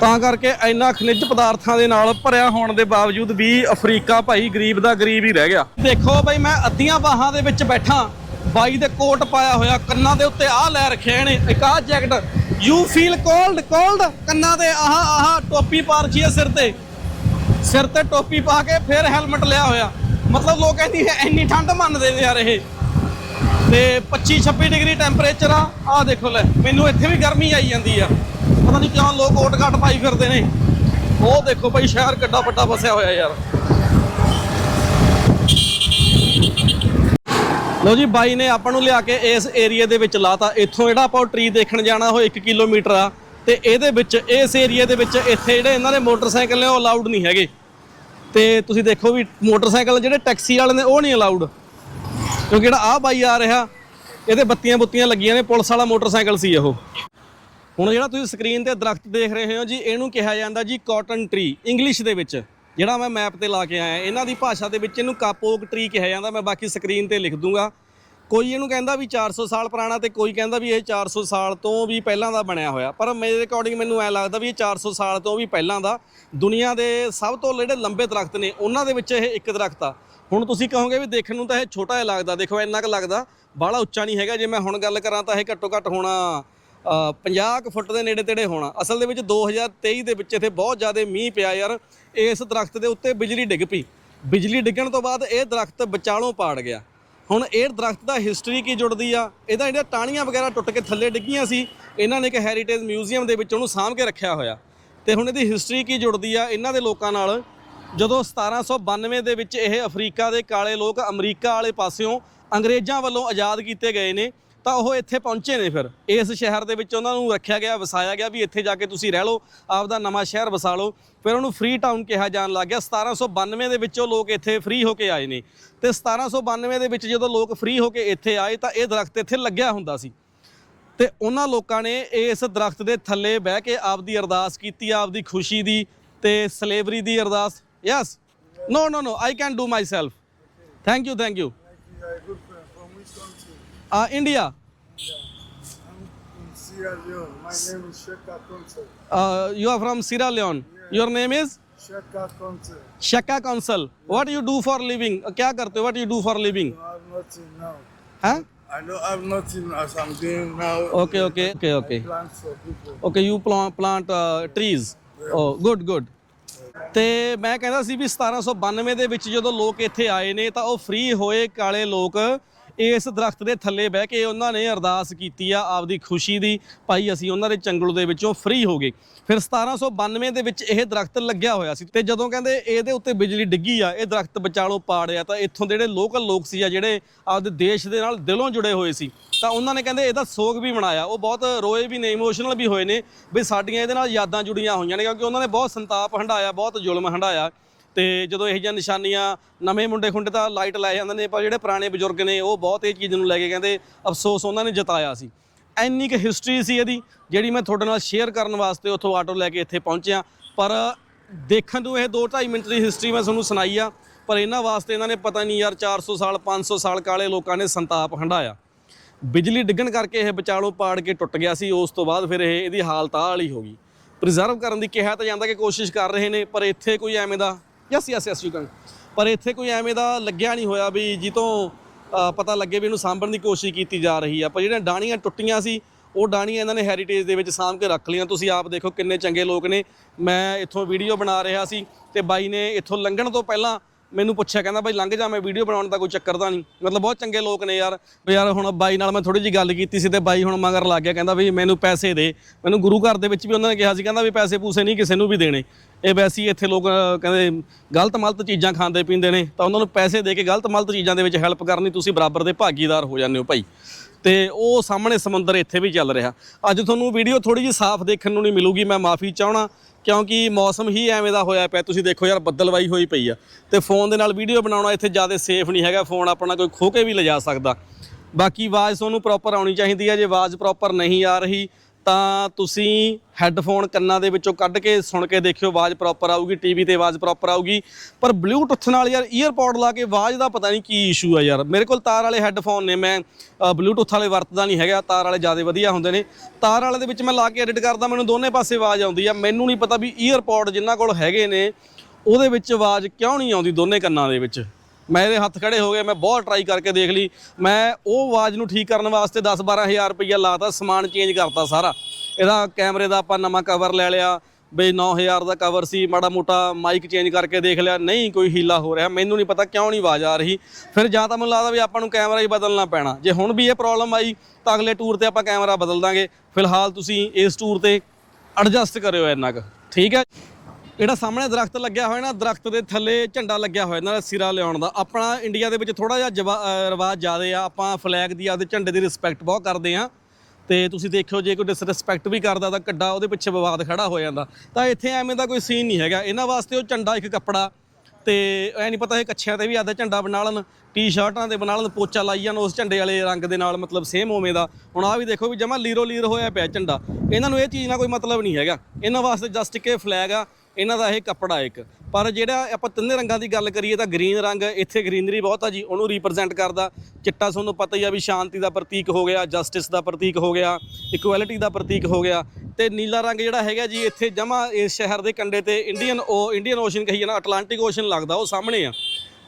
ਤਾਂ ਕਰਕੇ ਇੰਨਾ ਖਣਿਜ ਪਦਾਰਥਾਂ ਦੇ ਨਾਲ ਭਰਿਆ ਹੋਣ ਦੇ ਬਾਵਜੂਦ ਵੀ ਅਫਰੀਕਾ ਭਾਈ ਗਰੀਬ ਦਾ ਗਰੀਬ ਹੀ ਰਹਿ ਗਿਆ। ਦੇਖੋ ਬਈ, ਮੈਂ ਅੱਧੀਆਂ ਬਾਹਾਂ ਦੇ ਵਿੱਚ ਬੈਠਾ। ਬਾਈ ਦੇ ਕੋਟ ਪਾਇਆ ਹੋਇਆ, ਕੰਨਾਂ ਦੇ ਉੱਤੇ ਆਹ ਲੈ ਰੱਖਿਆ ਇਹਨੇ ਇੱਕ ਆਹ jacket. You feel cold cold ਕੰਨਾਂ ਤੇ ਆਹ ਆਹ ਟੋਪੀ ਪਾ ਰੱਖੀ ਹੈ ਸਿਰ ਤੇ। ਸਿਰ ਤੇ ਟੋਪੀ ਪਾ ਕੇ ਫਿਰ ਹੈਲਮਟ ਲਿਆ ਹੋਇਆ। ਮਤਲਬ ਲੋਕ ਕਹਿੰਦੀ ਹੈ ਇੰਨੀ ਠੰਡ ਮੰਨਦੇ ਨੇ ਯਾਰ ਇਹ। ਤੇ 25 26 ਡਿਗਰੀ ਟੈਂਪਰੇਚਰ ਆ। ਆਹ ਦੇਖੋ ਲੈ, ਮੈਨੂੰ ਇੱਥੇ ਵੀ ਗਰਮੀ ਆਈ ਜਾਂਦੀ ਆ। ਪਤਾ ਨਹੀਂ ਕਿਉਂ ਲੋਕ ਕੋਟ ਘੱਟ ਪਾਈ ਫਿਰਦੇ ਨੇ। ਉਹ ਦੇਖੋ ਭਾਈ, ਸ਼ਹਿਰ ਕਿੱਡਾ ਵੱਡਾ ਵਸਿਆ ਹੋਇਆ ਯਾਰ। ਲੋ ਜੀ, ਬਾਈ ਨੇ ਆਪਾਂ ਨੂੰ ਲਿਆ ਕੇ ਇਸ ਏਰੀਆ ਦੇ ਵਿੱਚ ਲਾਤਾ। ਇੱਥੋਂ ਜਿਹੜਾ ਆਪਾਂ ਟਰੀ ਦੇਖਣ ਜਾਣਾ, ਉਹ 1 ਕਿਲੋਮੀਟਰ ਆ। ਤੇ ਇਹਦੇ ਵਿੱਚ, ਇਸ ਏਰੀਆ ਦੇ ਵਿੱਚ ਇੱਥੇ ਜਿਹੜੇ ਇਹਨਾਂ ਦੇ ਮੋਟਰਸਾਈਕਲ ਨੇ, ਉਹ ਅਲਾਉਡ ਨਹੀਂ ਹੈਗੇ। ਤੇ ਤੁਸੀਂ ਦੇਖੋ ਵੀ ਮੋਟਰਸਾਈਕਲ ਜਿਹੜੇ ਟੈਕਸੀ ਵਾਲੇ ਨੇ, ਉਹ ਨਹੀਂ ਅਲਾਉਡ ਕਿਉਂਕਿ ਜਿਹੜਾ ਆ ਬਾਈ ਆ ਰਿਹਾ, ਇਹਦੇ ਬੱਤੀਆਂ ਬੁੱਤੀਆਂ ਲੱਗੀਆਂ ਨੇ, ਪੁਲਿਸ ਵਾਲਾ ਮੋਟਰਸਾਈਕਲ ਸੀ ਉਹ ਹੁਣ ਜਿਹੜਾ ਤੁਸੀਂ ਸਕਰੀਨ ਤੇ ਦਰਖਤ ਦੇਖ ਰਹੇ ਹੋ ਜੀ, ਇਹਨੂੰ ਕਿਹਾ ਜਾਂਦਾ ਜੀ ਕਾਟਨ ਟਰੀ ਇੰਗਲਿਸ਼ ਦੇ ਵਿੱਚ। ਜਿਹੜਾ ਮੈਂ ਮੈਪ ਤੇ ਲਾ ਕੇ ਆਇਆ, ਇਹਨਾਂ ਦੀ ਭਾਸ਼ਾ ਦੇ ਵਿੱਚ ਇਹਨੂੰ ਕਾਪੋਕ ਟਰੀ ਕਿਹਾ ਜਾਂਦਾ, ਮੈਂ ਬਾਕੀ ਸਕਰੀਨ ਤੇ ਲਿਖ ਦੂੰਗਾ। ਕੋਈ ਇਹਨੂੰ ਕਹਿੰਦਾ ਵੀ 400 ਸਾਲ ਪੁਰਾਣਾ ਤੇ ਕੋਈ ਕਹਿੰਦਾ ਵੀ ਇਹ 400 ਸਾਲ ਤੋਂ ਵੀ ਪਹਿਲਾਂ ਦਾ ਬਣਿਆ ਹੋਇਆ। ਪਰ ਮੇਰੇ ਅਕੋਰਡਿੰਗ ਮੈਨੂੰ ਐ ਲੱਗਦਾ ਵੀ ਇਹ 400 ਸਾਲ ਤੋਂ ਵੀ ਪਹਿਲਾਂ ਦਾ। ਦੁਨੀਆ ਦੇ ਸਭ ਤੋਂ ਜਿਹੜੇ ਲੰਬੇ ਦਰਖਤ ਨੇ, ਉਹਨਾਂ ਦੇ ਵਿੱਚ ਇਹ ਇੱਕ ਦਰਖਤ ਆ। ਹੁਣ ਤੁਸੀਂ ਕਹੋਗੇ ਵੀ ਦੇਖਣ ਨੂੰ ਤਾਂ ਇਹ ਛੋਟਾ ਜਿਹਾ ਲੱਗਦਾ, ਦੇਖੋ ਇੰਨਾ ਕੁ ਲੱਗਦਾ, ਬਾਹਲਾ ਉੱਚਾ ਨਹੀਂ ਹੈਗਾ। ਜੇ ਮੈਂ ਹੁਣ ਗੱਲ ਕਰਾਂ ਤਾਂ ਇਹ ਘੱਟੋ ਘੱਟ ਹੋਣਾ 50 ਕੁ ਫੁੱਟ ਦੇ ਨੇੜੇ ਤੇੜੇ ਹੋਣਾ। ਅਸਲ ਦੇ ਵਿੱਚ 2023 ਦੇ ਵਿੱਚ ਇੱਥੇ ਬਹੁਤ ਜ਼ਿਆਦਾ ਮੀਂਹ ਪਿਆ ਯਾਰ। ਇਸ ਦਰਖਤ ਦੇ ਉੱਤੇ ਬਿਜਲੀ ਡਿੱਗ ਪਈ। ਬਿਜਲੀ ਡਿੱਗਣ ਤੋਂ ਬਾਅਦ ਇਹ ਦਰਖਤ ਵਿਚਾਲੋਂ ਪਾੜ ਗਿਆ। ਹੁਣ ਇਹ ਦਰਖਤ ਦਾ ਹਿਸਟਰੀ ਕੀ ਜੁੜਦੀ ਆ? ਇਹਦਾ ਜਿਹੜੀਆਂ ਟਾਹਣੀਆਂ ਵਗੈਰਾ ਟੁੱਟ ਕੇ ਥੱਲੇ ਡਿੱਗੀਆਂ ਸੀ, ਇਹਨਾਂ ਨੇ ਇੱਕ ਹੈਰੀਟੇਜ ਮਿਊਜ਼ੀਅਮ ਦੇ ਵਿੱਚ ਉਹਨੂੰ ਸਾਂਭ ਕੇ ਰੱਖਿਆ ਹੋਇਆ। ਤੇ ਹੁਣ ਇਹਦੀ ਹਿਸਟਰੀ ਕੀ ਜੁੜਦੀ ਆ ਇਹਨਾਂ ਦੇ ਲੋਕਾਂ ਨਾਲ? ਜਦੋਂ 1792 ਦੇ ਵਿੱਚ ਇਹ ਅਫਰੀਕਾ ਦੇ ਕਾਲੇ ਲੋਕ ਅਮਰੀਕਾ ਵਾਲੇ ਪਾਸਿਓਂ ਅੰਗਰੇਜ਼ਾਂ ਵੱਲੋਂ ਆਜ਼ਾਦ ਕੀਤੇ ਗਏ ਨੇ ਤਾਂ ਉਹ ਇੱਥੇ ਪਹੁੰਚੇ ਨੇ ਫਿਰ। ਇਸ ਸ਼ਹਿਰ ਦੇ ਵਿੱਚ ਉਹਨਾਂ ਨੂੰ ਰੱਖਿਆ ਗਿਆ, ਵਸਾਇਆ ਗਿਆ ਵੀ ਇੱਥੇ ਜਾ ਕੇ ਤੁਸੀਂ ਰਹਿ ਲਓ, ਆਪਦਾ ਨਵਾਂ ਸ਼ਹਿਰ ਵਸਾ ਲਓ। ਫਿਰ ਉਹਨੂੰ ਫ੍ਰੀ ਟਾਊਨ ਕਿਹਾ ਜਾਣ ਲੱਗ ਗਿਆ। 1792 ਦੇ ਵਿੱਚੋਂ ਲੋਕ ਇੱਥੇ ਫ੍ਰੀ ਹੋ ਕੇ ਆਏ ਨੇ। ਤੇ 1792 ਦੇ ਵਿੱਚ ਜਦੋਂ ਲੋਕ ਫ੍ਰੀ ਹੋ ਕੇ ਇੱਥੇ ਆਏ, ਤਾਂ ਇਹ ਦਰਖਤ ਇੱਥੇ ਲੱਗਿਆ ਹੁੰਦਾ ਸੀ। ਤੇ ਉਹਨਾਂ ਲੋਕਾਂ ਨੇ ਇਸ ਦਰਖਤ ਦੇ ਥੱਲੇ ਬਹਿ ਕੇ ਆਪਦੀ ਅਰਦਾਸ ਕੀਤੀ, ਆਪਦੀ ਖੁਸ਼ੀ ਦੀ ਤੇ ਸਲੇਵਰੀ ਦੀ ਅਰਦਾਸ। Yes no no no I can do myself thank you thank you Ah India Sierra Leone. My name is Sheka Consul. You are from Sierra Leone your name is Sheka Consul. Sheka Consul what you do for living क्या करते हो what you do for living I have nothing now. हैं I don't have nothing as I'm doing now. Okay okay okay okay Plans for people. Okay you plant trees oh good good ਤੇ ਮੈਂ ਕਹਿੰਦਾ ਸੀ ਵੀ 1792 ਦੇ ਵਿੱਚ ਜਦੋਂ ਲੋਕ ਇੱਥੇ ਆਏ ਨੇ ਤਾਂ ਉਹ ਫ੍ਰੀ ਹੋਏ ਕਾਲੇ ਲੋਕ ਇਸ ਦਰਖਤ ਦੇ ਥੱਲੇ ਬਹਿ ਕੇ ਉਹਨਾਂ ਨੇ ਅਰਦਾਸ ਕੀਤੀ ਆ ਆਪਦੀ ਖੁਸ਼ੀ ਦੀ। ਭਾਈ, ਅਸੀਂ ਉਹਨਾਂ ਦੇ ਚੰਗਲ ਦੇ ਵਿੱਚੋਂ ਫ੍ਰੀ ਹੋ ਗਏ। ਫਿਰ 1792 ਦੇ ਵਿੱਚ ਇਹ ਦਰਖਤ ਲੱਗਿਆ ਹੋਇਆ ਸੀ ਤੇ ਜਦੋਂ ਕਹਿੰਦੇ ਇਹਦੇ ਉੱਤੇ ਬਿਜਲੀ ਡਿੱਗੀ ਆ, ਇਹ ਦਰਖਤ ਵਿਚਾਲੋਂ ਪਾੜਿਆ ਤਾਂ ਇੱਥੋਂ ਦੇ ਜਿਹੜੇ ਲੋਕਲ ਲੋਕ ਸੀ ਆ, ਜਿਹੜੇ ਆਪਦੇ ਦੇਸ਼ ਦੇ ਨਾਲ ਦਿਲੋਂ ਜੁੜੇ ਹੋਏ ਸੀ, ਤਾਂ ਉਹਨਾਂ ਨੇ ਕਹਿੰਦੇ ਇਹਦਾ ਸੋਗ ਵੀ ਮਨਾਇਆ। ਉਹ ਬਹੁਤ ਰੋਏ ਵੀ ਨੇ ਇਮੋਸ਼ਨਲ ਵੀ ਹੋਏ ਨੇ ਵੀ ਸਾਡੀਆਂ ਇਹਦੇ ਨਾਲ ਯਾਦਾਂ ਜੁੜੀਆਂ ਹੋਈਆਂ ਨੇ ਕਿਉਂਕਿ ਉਹਨਾਂ ਨੇ ਬਹੁਤ ਸੰਤਾਪ ਹੰਡਾਇਆ, ਬਹੁਤ ਜ਼ੁਲਮ ਹੰਡਾਇਆ। ਤੇ ਜਦੋਂ ਇਹੋ ਜਿਹੀਆਂ ਨਿਸ਼ਾਨੀਆਂ ਨਵੇਂ ਮੁੰਡੇ ਖੁੰਡੇ ਤਾਂ ਲਾਈਟ ਲੈ ਜਾਂਦੇ ਨੇ, ਪਰ ਜਿਹੜੇ ਪੁਰਾਣੇ ਬਜ਼ੁਰਗ ਨੇ, ਉਹ ਬਹੁਤ ਇਹ ਚੀਜ਼ ਨੂੰ ਲੈ ਕੇ ਕਹਿੰਦੇ, ਅਫਸੋਸ ਉਹਨਾਂ ਨੇ ਜਤਾਇਆ ਸੀ। ਇੰਨੀ ਕੁ ਹਿਸਟਰੀ ਸੀ ਇਹਦੀ, ਜਿਹੜੀ ਮੈਂ ਤੁਹਾਡੇ ਨਾਲ ਸ਼ੇਅਰ ਕਰਨ ਵਾਸਤੇ ਉੱਥੋਂ ਆਟੋ ਲੈ ਕੇ ਇੱਥੇ ਪਹੁੰਚਿਆ। ਪਰ ਦੇਖਣ ਨੂੰ ਇਹ 2.5 ਮਿੰਟ ਦੀ ਹਿਸਟਰੀ ਮੈਂ ਤੁਹਾਨੂੰ ਸੁਣਾਈ ਆ, ਪਰ ਇਹਨਾਂ ਵਾਸਤੇ ਇਹਨਾਂ ਨੇ ਪਤਾ ਨਹੀਂ ਯਾਰ 400 ਸਾਲ 500 ਸਾਲ ਕਾਲੇ ਲੋਕਾਂ ਨੇ ਸੰਤਾਪ ਹੰਡਾਇਆ ਬਿਜਲੀ ਡਿੱਗਣ ਕਰਕੇ ਇਹ ਵਿਚਾਲੋਂ ਪਾੜ ਕੇ ਟੁੱਟ ਗਿਆ ਸੀ, ਉਸ ਤੋਂ ਬਾਅਦ ਫਿਰ ਇਹ ਇਹਦੀ ਹਾਲਤ ਆਹ ਵਾਲੀ ਹੋ ਗਈ। ਪ੍ਰੀਜ਼ਰਵ ਕਰਨ ਦੀ ਕਿਹਾ ਤਾਂ ਜਾਂਦਾ ਕਿ ਕੋਸ਼ਿਸ਼ ਕਰ ਰਹੇ ਨੇ, ਪਰ ਇੱਥੇ ਕੋਈ ਐਵੇਂ ਦਾ yes yes yes you can ਪਰ ਇੱਥੇ ਕੋਈ ਐਵੇਂ ਦਾ ਲੱਗਿਆ ਨਹੀਂ ਹੋਇਆ ਵੀ ਜਿੱਤੋਂ ਅ, ਪਤਾ ਲੱਗੇ ਵੀ ਇਹਨੂੰ ਸਾਂਭਣ ਦੀ ਕੋਸ਼ਿਸ਼ ਕੀਤੀ ਜਾ ਰਹੀ ਆ। ਪਰ ਜਿਹੜੀਆਂ ਡਾਣੀਆਂ ਟੁੱਟੀਆਂ ਸੀ ਉਹ ਡਾਣੀਆਂ ਇਹਨਾਂ ਨੇ ਹੈਰੀਟੇਜ ਦੇ ਵਿੱਚ ਸਾਂਭ ਕੇ ਰੱਖ ਲਈਆਂ। ਤੁਸੀਂ ਆਪ ਦੇਖੋ ਕਿੰਨੇ ਚੰਗੇ ਲੋਕ ਨੇ। ਮੈਂ ਇੱਥੋਂ ਵੀਡੀਓ ਬਣਾ ਰਿਹਾ ਸੀ ਤੇ ਬਾਈ ਨੇ ਇੱਥੋਂ ਲੰਘਣ ਤੋਂ ਪਹਿਲਾਂ ਮੈਨੂੰ ਪੁੱਛਿਆ, ਕਹਿੰਦਾ ਬਾਈ ਲੰਘ ਜਾ, ਮੈਂ ਵੀਡੀਓ ਬਣਾਉਣ ਦਾ ਕੋਈ ਚੱਕਰ ਤਾਂ ਨਹੀਂ। ਮਤਲਬ ਬਹੁਤ ਚੰਗੇ ਲੋਕ ਨੇ ਯਾਰ। ਵੀ ਯਾਰ ਹੁਣ ਬਾਈ ਨਾਲ ਮੈਂ ਥੋੜੀ ਜੀ ਗੱਲ ਕੀਤੀ ਸੀ ਤੇ ਬਾਈ ਹੁਣ ਮਗਰ ਲੱਗ ਗਿਆ, ਕਹਿੰਦਾ ਵੀ ਮੈਨੂੰ ਪੈਸੇ ਦੇ। ਮੈਨੂੰ ਗੁਰੂ ਘਰ ਦੇ ਵਿੱਚ ਵੀ ਉਹਨਾਂ ਨੇ ਕਿਹਾ ਸੀ, ਕਹਿੰਦਾ ਵੀ ਪੈਸੇ ਪੂਸੇ ਨਹੀਂ ਕਿਸੇ ਨੂੰ ਵੀ ਦੇਣੇ। ਇਹ ਵੈਸੇ ਹੀ ਇੱਥੇ ਲੋਕ ਕਹਿੰਦੇ ਗਲਤ ਮਲਤ ਚੀਜ਼ਾਂ ਖਾਂਦੇ ਪੀਂਦੇ ਨੇ। ਤਾਂ ਉਹਨਾਂ ਨੂੰ ਪੈਸੇ ਦੇ ਕੇ ਗਲਤ ਮਲਤ ਚੀਜ਼ਾਂ ਦੇ ਵਿੱਚ ਹੈਲਪ ਕਰਨੀ ਤੁਸੀਂ ਬਰਾਬਰ ਦੇ ਭਾਗੀਦਾਰ ਹੋ ਜਾਂਦੇ ਹੋ ਭਾਈ। ਤੇ ਉਹ ਸਾਹਮਣੇ ਸਮੁੰਦਰ ਇੱਥੇ ਵੀ ਚੱਲ ਰਿਹਾ। ਅੱਜ ਤੁਹਾਨੂੰ ਵੀਡੀਓ ਥੋੜੀ ਜਿਹੀ ਸਾਫ਼ ਦੇਖਣ ਨੂੰ ਨਹੀਂ ਮਿਲੂਗੀ, ਮੈਂ ਮਾਫੀ ਚਾਹਣਾ ਕਿਉਂਕਿ ਮੌਸਮ ਹੀ ਐਵੇਂ ਦਾ ਹੋਇਆ ਪਿਆ, ਤੁਸੀਂ ਦੇਖੋ ਯਾਰ ਬੱਦਲਵਾਈ ਹੋਈ ਪਈ ਆ। ਤੇ ਫੋਨ ਦੇ ਨਾਲ ਵੀਡੀਓ ਬਣਾਉਣਾ ਇੱਥੇ ਜ਼ਿਆਦਾ ਸੇਫ ਨਹੀਂ ਹੈਗਾ ਫੋਨ ਆਪਣਾ ਕੋਈ ਖੋ ਕੇ ਵੀ ਲਿਜਾ ਸਕਦਾ। ਬਾਕੀ ਆਵਾਜ਼ ਤੁਹਾਨੂੰ ਪ੍ਰੋਪਰ ਆਉਣੀ ਚਾਹੀਦੀ ਹੈ ਜੇ ਆਵਾਜ਼ ਪ੍ਰੋਪਰ ਨਹੀਂ ਆ ਰਹੀ ਤਾਂ ਤੁਸੀਂ ਹੈੱਡਫੋਨ ਕੰਨਾਂ ਦੇ ਵਿੱਚੋਂ ਕੱਢ ਕੇ ਸੁਣ ਕੇ ਦੇਖਿਓ, ਆਵਾਜ਼ ਪ੍ਰੋਪਰ ਆਊਗੀ ਟੀਵੀ ਤੇ ਆਵਾਜ਼ ਪ੍ਰੋਪਰ ਆਊਗੀ। ਪਰ ਬਲੂਟੁੱਥ ਨਾਲ ਯਾਰ ਈਅਰਪੋਡ ਲਾ ਕੇ ਆਵਾਜ਼ ਦਾ ਪਤਾ ਨਹੀਂ ਕੀ ਇਸ਼ੂ ਆ ਯਾਰ। ਮੇਰੇ ਕੋਲ ਤਾਰ ਵਾਲੇ ਹੈੱਡਫੋਨ ਨੇ, ਮੈਂ ਬਲੂਟੁੱਥ ਵਾਲੇ ਵਰਤਦਾ ਨਹੀਂ ਹੈਗਾ, ਤਾਰ ਵਾਲੇ ਜ਼ਿਆਦਾ ਵਧੀਆ ਹੁੰਦੇ ਨੇ। ਤਾਰ ਵਾਲੇ ਦੇ ਵਿੱਚ ਮੈਂ ਲਾ ਕੇ ਐਡਿਟ ਕਰਦਾ, ਮੈਨੂੰ ਦੋਨੇ ਪਾਸੇ ਆਵਾਜ਼ ਆਉਂਦੀ ਆ। ਮੈਨੂੰ ਨਹੀਂ ਪਤਾ ਵੀ ਈਅਰਪੋਡ ਜਿਨ੍ਹਾਂ ਕੋਲ ਹੈਗੇ ਨੇ, ਉਹਦੇ ਵਿੱਚ ਆਵਾਜ਼ ਕਿਉਂ ਨਹੀਂ ਆਉਂਦੀ ਦੋਨੇ ਕੰਨਾਂ ਦੇ ਵਿੱਚ। ਮੈਂ ਇਹਦੇ ਹੱਥ ਖੜੇ ਹੋ ਗਏ, ਮੈਂ ਬਹੁਤ ਟਰਾਈ ਕਰਕੇ ਦੇਖ ਲਈ। ਮੈਂ ਉਹ ਆਵਾਜ਼ ਨੂੰ ਠੀਕ ਕਰਨ ਵਾਸਤੇ 10 12000 ਰੁਪਈਆ ਲਾਤਾ, ਸਮਾਨ ਚੇਂਜ ਕਰਤਾ ਸਾਰਾ। ਇਹਦਾ ਕੈਮਰੇ ਦਾ ਆਪਾਂ ਨਵਾਂ ਕਵਰ ਲੈ ਲਿਆ ਬਈ 9000 ਦਾ ਕਵਰ ਸੀ, ਮਾੜਾ ਮੋਟਾ ਮਾਈਕ ਚੇਂਜ ਕਰਕੇ ਦੇਖ ਲਿਆ। ਨਹੀਂ, ਕੋਈ ਹੀਲਾ ਹੋ ਰਿਹਾ। ਮੈਨੂੰ ਨਹੀਂ ਪਤਾ ਕਿਉਂ ਨਹੀਂ ਆਵਾਜ਼ ਆ ਰਹੀ। ਫਿਰ ਜਾਂ ਤਾਂ ਮੈਨੂੰ ਲੱਗਦਾ ਵੀ ਆਪਾਂ ਨੂੰ ਕੈਮਰਾ ਹੀ ਬਦਲਣਾ ਪੈਣਾ। ਜੇ ਹੁਣ ਵੀ ਇਹ ਪ੍ਰੋਬਲਮ ਆਈ, ਤਾਂ ਅਗਲੇ ਟੂਰ ਤੇ ਆਪਾਂ ਕੈਮਰਾ ਬਦਲ ਦਾਂਗੇ। ਫਿਲਹਾਲ ਤੁਸੀਂ ਇਸ ਟੂਰ ਤੇ ਐਡਜਸਟ ਕਰਿਓ ਇੰਨਾ ਕੁ। ਠੀਕ ਹੈ? ਜਿਹੜਾ ਸਾਹਮਣੇ ਦਰਖਤ ਲੱਗਿਆ ਹੋਇਆ ਨਾ, ਦਰਖਤ ਦੇ ਥੱਲੇ ਝੰਡਾ ਲੱਗਿਆ ਹੋਇਆ, ਇਹਨਾਂ ਦਾ ਸਿਰਾ ਲਿਆਉਣ ਦਾ। ਆਪਣਾ ਇੰਡੀਆ ਦੇ ਵਿੱਚ ਥੋੜਾ ਜਿਹਾ ਜਵਾ- ਰਿਵਾਜ ਜ਼ਿਆਦੇ ਆ। ਆਪਾਂ ਫਲੈਗ ਦੀ ਆਪਦੇ ਝੰਡੇ ਦੀ ਰਿਸਪੈਕਟ ਬਹੁਤ ਕਰਦੇ ਆ ਤੇ ਤੁਸੀਂ ਦੇਖਿਓ, ਜੇ ਕੋਈ ਡਿਸਰਿਸਪੈਕਟ ਵੀ ਕਰਦਾ ਤਾਂ ਕੱਡਾ ਉਹਦੇ ਪਿੱਛੇ ਵਿਵਾਦ ਖੜਾ ਹੋ ਜਾਂਦਾ। ਤਾਂ ਇੱਥੇ ਐਵੇਂ ਦਾ ਕੋਈ ਸੀਨ ਨਹੀਂ ਹੈਗਾ। ਇਹਨਾਂ ਵਾਸਤੇ ਉਹ ਝੰਡਾ ਇੱਕ ਕੱਪੜਾ। ਤੇ ਐ ਨਹੀਂ ਪਤਾ ਇਹ ਕੱਛਿਆਂ ਤੇ ਵੀ ਆਦਾ ਝੰਡਾ ਬਣਾ ਲੈਣ ਟੀ-ਸ਼ਰਟਾਂ ਤੇ ਬਣਾ ਲੈਣ, ਪੋਚਾ ਲਾਈ ਜਾਣ ਉਸ ਝੰਡੇ ਵਾਲੇ ਰੰਗ ਦੇ ਨਾਲ, ਮਤਲਬ ਸੇਮ ਉਵੇਂ ਦਾ। ਹੁਣ ਆ ਵੀ ਦੇਖੋ ਵੀ ਜਮਾ ਲੀਰੋ ਲੀਰ ਹੋਇਆ ਪਿਆ ਝੰਡਾ। ਇਹਨਾਂ ਨੂੰ ਇਹ ਚੀਜ਼ ਨਾਲ ਕੋਈ ਮਤਲਬ ਨਹੀਂ ਹੈਗਾ। ਇਹਨਾਂ ਵਾਸਤੇ ਜਸਟ ਇੱਕ ਫਲੈਗ ਆ। ਇਹਨਾਂ ਦਾ ਇਹ ਕੱਪੜਾ ਇੱਕ। ਪਰ ਜਿਹੜਾ ਆਪਾਂ ਤਿੰਨੇ ਰੰਗਾਂ ਦੀ ਗੱਲ ਕਰੀਏ ਤਾਂ ਗ੍ਰੀਨ ਰੰਗ ਇੱਥੇ ਗ੍ਰੀਨਰੀ ਬਹੁਤ ਆ ਜੀ, ਉਹਨੂੰ ਰਿਪਰੈਜ਼ੈਂਟ ਕਰਦਾ। ਚਿੱਟਾ ਤੁਹਾਨੂੰ ਪਤਾ ਹੀ ਆ ਵੀ ਸ਼ਾਂਤੀ ਦਾ ਪ੍ਰਤੀਕ ਹੋ ਗਿਆ ਜਸਟਿਸ ਦਾ ਪ੍ਰਤੀਕ ਹੋ ਗਿਆ ਇਕੁਐਲਿਟੀ ਦਾ ਪ੍ਰਤੀਕ ਹੋ ਗਿਆ। ਤੇ ਨੀਲਾ ਰੰਗ ਜਿਹੜਾ ਹੈਗਾ ਜੀ, ਇੱਥੇ ਜਮਾ ਇਸ ਸ਼ਹਿਰ ਦੇ ਕੰਢੇ ਤੇ ਇੰਡੀਅਨ ਉਹ ਇੰਡੀਅਨ ਓਸ਼ਨ ਕਹੀ ਨਾ ਅਟਲਾਂਟਿਕ ਓਸ਼ਨ ਲੱਗਦਾ, ਉਹ ਸਾਹਮਣੇ ਆ।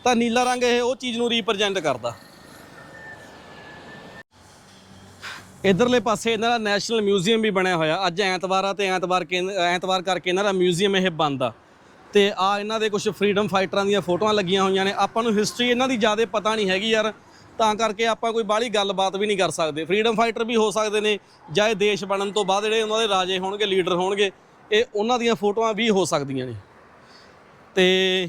ਤਾਂ ਨੀਲਾ ਰੰਗ ਇਹ ਉਹ ਚੀਜ਼ ਨੂੰ ਰਿਪਰੈਜ਼ੈਂਟ ਕਰਦਾ। ਇਧਰਲੇ ਪਾਸੇ ਇਹਨਾਂ ਦਾ ਨੈਸ਼ਨਲ ਮਿਊਜ਼ੀਅਮ ਵੀ ਬਣਿਆ ਹੋਇਆ। ਅੱਜ ਐਤਵਾਰ ਆ ਤੇ ਐਤਵਾਰ ਐਤਵਾਰ ਕਰਕੇ ਇਹਨਾਂ ਦਾ ਮਿਊਜ਼ੀਅਮ ਇਹ ਬੰਦ ਆ। ਤੇ ਆ ਇਹਨਾਂ ਦੇ ਕੁਝ ਫਰੀडम ਫਾਈਟਰਾਂ ਦੀਆਂ ਫੋਟੋਆਂ ਲੱਗੀਆਂ ਹੋਈਆਂ ਨੇ। ਆਪਾਂ ਨੂੰ ਹਿਸਟਰੀ ਇਹਨਾਂ ਦੀ ਜ਼ਿਆਦਾ ਪਤਾ ਨਹੀਂ ਹੈਗੀ ਯਾਰ। ਤਾਂ ਕਰਕੇ ਆਪਾਂ ਕੋਈ ਬਾਹਲੀ ਗੱਲਬਾਤ ਵੀ ਨਹੀਂ ਕਰ ਸਕਦੇ। ਫਰੀडम ਫਾਈਟਰ ਵੀ ਹੋ ਸਕਦੇ ਨੇ ਜਾਂ ਇਹ ਦੇਸ਼ ਬਣਨ ਤੋਂ ਬਾਅਦ ਜਿਹੜੇ ਉਹਨਾਂ ਦੇ ਰਾਜੇ ਹੋਣਗੇ ਲੀਡਰ ਹੋਣਗੇ, ਇਹ ਉਹਨਾਂ ਦੀਆਂ ਫੋਟੋਆਂ ਵੀ ਹੋ ਸਕਦੀਆਂ ਨੇ। ਤੇ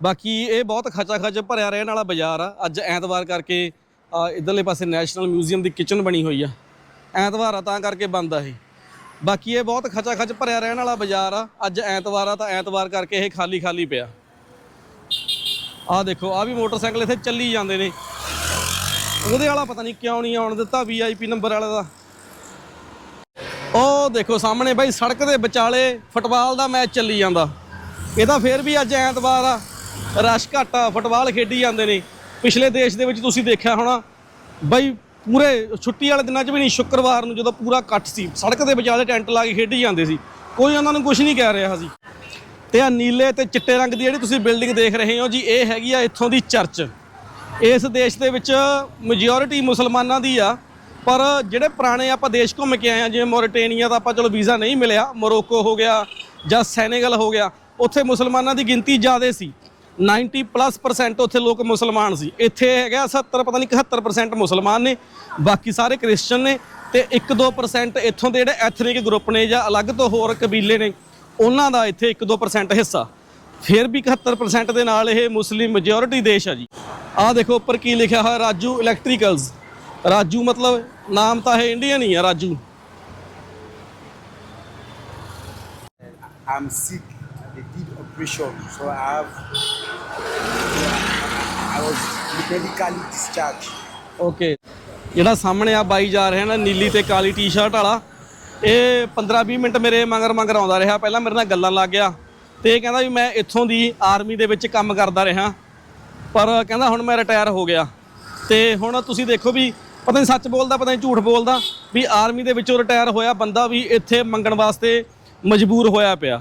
ਬਾਕੀ ਇਹ ਬਹੁਤ ਖਚਾ ਖਚ ਭਰਿਆ ਰਹਿਣ ਵਾਲਾ ਬਾਜ਼ਾਰ ਆ। ਅੱਜ ਐਤਵਾਰ ਕਰਕੇ ਇਧਰਲੇ ਪਾਸੇ ਨੈਸ਼ਨਲ ਮਿਊਜ਼ੀਅਮ ਦੀ ਕਿਚਨ ਬਣੀ ਹੋਈ ਆ। ਐਤਵਾਰ ਆ ਤਾਂ ਕਰਕੇ ਬੰਦ ਆ ਇਹ। ਬਾਕੀ ਇਹ ਬਹੁਤ ਖਚਾ ਖਚ ਭਰਿਆ ਰਹਿਣ ਵਾਲਾ ਬਾਜ਼ਾਰ ਆ। ਅੱਜ ਐਤਵਾਰ ਆ ਤਾਂ ਐਤਵਾਰ ਕਰਕੇ ਇਹ ਖਾਲੀ ਖਾਲੀ ਪਿਆ। ਆ ਦੇਖੋ ਆ ਵੀ ਮੋਟਰਸਾਈਕਲ ਇੱਥੇ ਚੱਲੀ ਜਾਂਦੇ ਨੇ। ਉਹਦੇ ਵਾਲਾ ਪਤਾ ਨਹੀਂ ਕਿਉਂ ਨਹੀਂ ਆਉਣ ਦਿੱਤਾ ਵੀਆਈਪੀ ਨੰਬਰ ਵਾਲੇ ਦਾ। ਉਹ ਦੇਖੋ ਸਾਹਮਣੇ ਬਾਈ, ਸੜਕ ਦੇ ਵਿਚਾਲੇ ਫੁੱਟਬਾਲ ਦਾ ਮੈਚ ਚੱਲੀ ਜਾਂਦਾ। ਇਹ ਤਾਂ ਫੇਰ ਵੀ ਅੱਜ ਐਤਵਾਰ ਆ। ਰਸ਼ ਘੱਟ ਆ, ਫੁੱਟਬਾਲ ਖੇਡੀ ਜਾਂਦੇ ਨੇ। ਪਿਛਲੇ ਦੇਸ਼ ਦੇ ਵਿੱਚ ਤੁਸੀਂ ਦੇਖਿਆ ਹੋਣਾ, ਬਈ ਪੂਰੇ ਛੁੱਟੀ ਵਾਲੇ ਦਿਨਾਂ 'ਚ ਵੀ ਨਹੀਂ, ਸ਼ੁੱਕਰਵਾਰ ਨੂੰ ਜਦੋਂ ਪੂਰਾ ਇਕੱਠ ਸੀ, ਸੜਕ ਦੇ ਵਿਚਾਲੇ ਟੈਂਟ ਲਾ ਕੇ ਖੇਡੀ ਜਾਂਦੇ ਸੀ, ਕੋਈ ਉਹਨਾਂ ਨੂੰ ਕੁਝ ਨਹੀਂ ਕਹਿ ਰਿਹਾ ਸੀ। ਤੇ ਆ ਨੀਲੇ ਤੇ ਚਿੱਟੇ ਰੰਗ ਦੀ ਜਿਹੜੀ ਤੁਸੀਂ ਬਿਲਡਿੰਗ ਦੇਖ ਰਹੇ ਹੋ ਜੀ, ਇਹ ਹੈਗੀ ਆ ਇੱਥੋਂ ਦੀ ਚਰਚ। ਇਸ ਦੇਸ਼ ਦੇ ਵਿੱਚ ਮੈਜੋਰਿਟੀ ਮੁਸਲਮਾਨਾਂ ਦੀ ਆ, ਪਰ ਜਿਹੜੇ ਪੁਰਾਣੇ ਆਪਾਂ ਦੇਸ਼ ਘੁੰਮ ਕੇ ਆਏ ਆ, ਜਿਵੇਂ ਮੌਰੀਟੇਨੀਆ ਦਾ ਆਪਾਂ ਚਲੋ ਵੀਜ਼ਾ ਨਹੀਂ ਮਿਲਿਆ, ਮੋਰੋਕੋ ਹੋ ਗਿਆ ਜਾਂ ਸੈਨੇਗਲ ਹੋ ਗਿਆ, ਉੱਥੇ ਮੁਸਲਮਾਨਾਂ ਦੀ ਗਿਣਤੀ ਜ਼ਿਆਦਾ ਸੀ। 90+ ਉੱਥੇ ਲੋਕ ਮੁਸਲਮਾਨ ਸੀ। ਇੱਥੇ ਹੈਗਾ 70 ਪਤਾ ਨਹੀਂ 71% ਮੁਸਲਮਾਨ ਨੇ, ਬਾਕੀ ਸਾਰੇ ਕ੍ਰਿਸਚੀਅਨ ਨੇ ਤੇ 1-2% ਇੱਥੋਂ ਦੇ ਜਿਹੜੇ ਐਥਨਿਕ ਗਰੁੱਪ ਨੇ ਜਾਂ ਅਲੱਗ ਤੋਂ ਹੋਰ ਕਬੀਲੇ ਨੇ, ਉਹਨਾਂ ਦਾ ਇੱਥੇ 1-2% ਹਿੱਸਾ। ਫਿਰ ਵੀ 71% ਦੇ ਨਾਲ ਇਹ ਮੁਸਲਿਮ ਮੈਜੋਰਿਟੀ ਦੇਸ਼ ਆ ਜੀ। ਆਹ ਦੇਖੋ ਉੱਪਰ ਕੀ ਲਿਖਿਆ ਹੋਇਆ, ਰਾਜੂ ਇਲੈਕਟ੍ਰੀਕਲਸ ਰਾਜੂ ਮਤਲਬ ਨਾਮ ਤਾਂ ਇਹ ਇੰਡੀਅਨ ਹੀ ਆ, Raju. I'm sick. They so, I have. I was medically discharged. Okay ਜਿਹੜਾ ਸਾਹਮਣੇ ਆ ਬਾਈ ਜਾ ਰਿਹਾ ਨਾ, ਨੀਲੀ ਤੇ ਕਾਲੀ ਟੀ-ਸ਼ਰਟ ਵਾਲਾ, ਇਹ 15-20 ਮਿੰਟ ਮੇਰੇ ਮਗਰ ਮਗਰ ਆਉਂਦਾ ਰਿਹਾ। ਪਹਿਲਾਂ ਮੇਰੇ ਨਾਲ ਗੱਲਾਂ ਲੱਗ ਗਿਆ। ਤੇ ਇਹ ਕਹਿੰਦਾ ਵੀ ਮੈਂ ਇੱਥੋਂ ਦੀ ਆਰਮੀ ਦੇ ਵਿੱਚ ਕੰਮ ਕਰਦਾ ਰਿਹਾ। ਪਰ ਕਹਿੰਦਾ ਹੁਣ ਮੈਂ ਰਿਟਾਇਰ ਹੋ ਗਿਆ। ਤੇ ਹੁਣ ਤੁਸੀਂ ਦੇਖੋ ਵੀ, ਪਤਾ ਨਹੀਂ ਸੱਚ ਬੋਲਦਾ, ਪਤਾ ਨਹੀਂ ਝੂਠ ਬੋਲਦਾ, ਵੀ ਆਰਮੀ ਦੇ ਵਿੱਚੋਂ ਰਿਟਾਇਰ ਹੋਇਆ ਬੰਦਾ ਵੀ ਇੱਥੇ ਮੰਗਣ ਵਾਸਤੇ ਮਜਬੂਰ ਹੋਇਆ ਪਿਆ।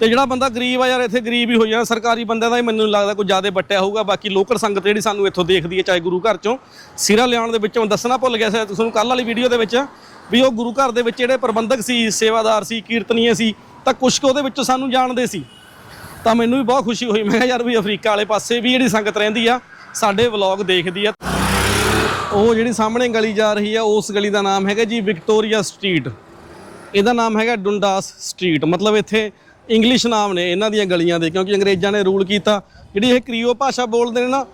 ਤੇ ਜਿਹੜਾ ਬੰਦਾ ਗਰੀਬ ਆ ਯਾਰ, ਇੱਥੇ ਗਰੀਬ ਹੀ ਹੋ ਜਾਣਾ ਸਰਕਾਰੀ ਬੰਦਿਆਂ ਦਾ ਹੀ ਮੈਨੂੰ ਲੱਗਦਾ ਕੋਈ ਜ਼ਿਆਦਾ ਵੱਟਿਆ ਹੋਊਗਾ। ਬਾਕੀ ਲੋਕਲ ਸੰਗਤ ਜਿਹੜੀ ਸਾਨੂੰ ਇੱਥੋਂ ਦੇਖਦੀ ਹੈ, ਚਾਹੇ ਗੁਰੂ ਘਰ ਚੋਂ। ਸਿਰਾ ਲਿਆਉਣ ਦੇ ਵਿੱਚੋਂ ਦੱਸਣਾ ਭੁੱਲ ਗਿਆ ਸੀ ਤੁਹਾਨੂੰ ਕੱਲ ਵਾਲੀ ਵੀਡੀਓ ਦੇ ਵਿੱਚ ਵੀ ਉਹ ਗੁਰੂ ਘਰ ਦੇ ਵਿੱਚ ਜਿਹੜੇ ਪ੍ਰਬੰਧਕ ਸੀ, ਸੇਵਾਦਾਰ ਸੀ, ਕੀਰਤਨੀਏ ਸੀ, ਤਾਂ ਕੁਝ ਕੁ ਉਹਦੇ ਵਿੱਚੋਂ ਸਾਨੂੰ ਜਾਣਦੇ ਸੀ। ਤਾਂ ਮੈਨੂੰ ਵੀ ਬਹੁਤ ਖੁਸ਼ੀ ਹੋਈ। ਮੈਂ ਕਿਹਾ, ਯਾਰ ਵੀ ਅਫਰੀਕਾ ਵਾਲੇ ਪਾਸੇ ਵੀ ਜਿਹੜੀ ਸੰਗਤ ਰਹਿੰਦੀ ਆ, ਸਾਡੇ ਵਲੌਗ ਦੇਖਦੀ ਆ। ਉਹ ਜਿਹੜੀ ਸਾਹਮਣੇ ਗਲੀ ਜਾ ਰਹੀ ਆ, ਉਸ ਗਲੀ ਦਾ ਨਾਮ ਹੈਗਾ ਜੀ ਵਿਕਟੋਰੀਆ ਸਟਰੀਟ। ਇਹਦਾ ਨਾਮ ਹੈਗਾ ਡੁੰਡਾਸ ਸਟਰੀਟ। ਮਤਲਬ ਇੱਥੇ ਇੰਗਲਿਸ਼ ਨਾਮ ਨੇ ਇਹਨਾਂ ਦੀਆਂ ਗਲੀਆਂ ਦੇ, ਕਿਉਂਕਿ ਅੰਗਰੇਜ਼ਾਂ ਨੇ ਰੂਲ ਕੀਤਾ। ਜਿਹੜੀ ਇਹ ਕ੍ਰੀਓ ਭਾਸ਼ਾ ਬੋਲਦੇ ਨੇ ਨਾ,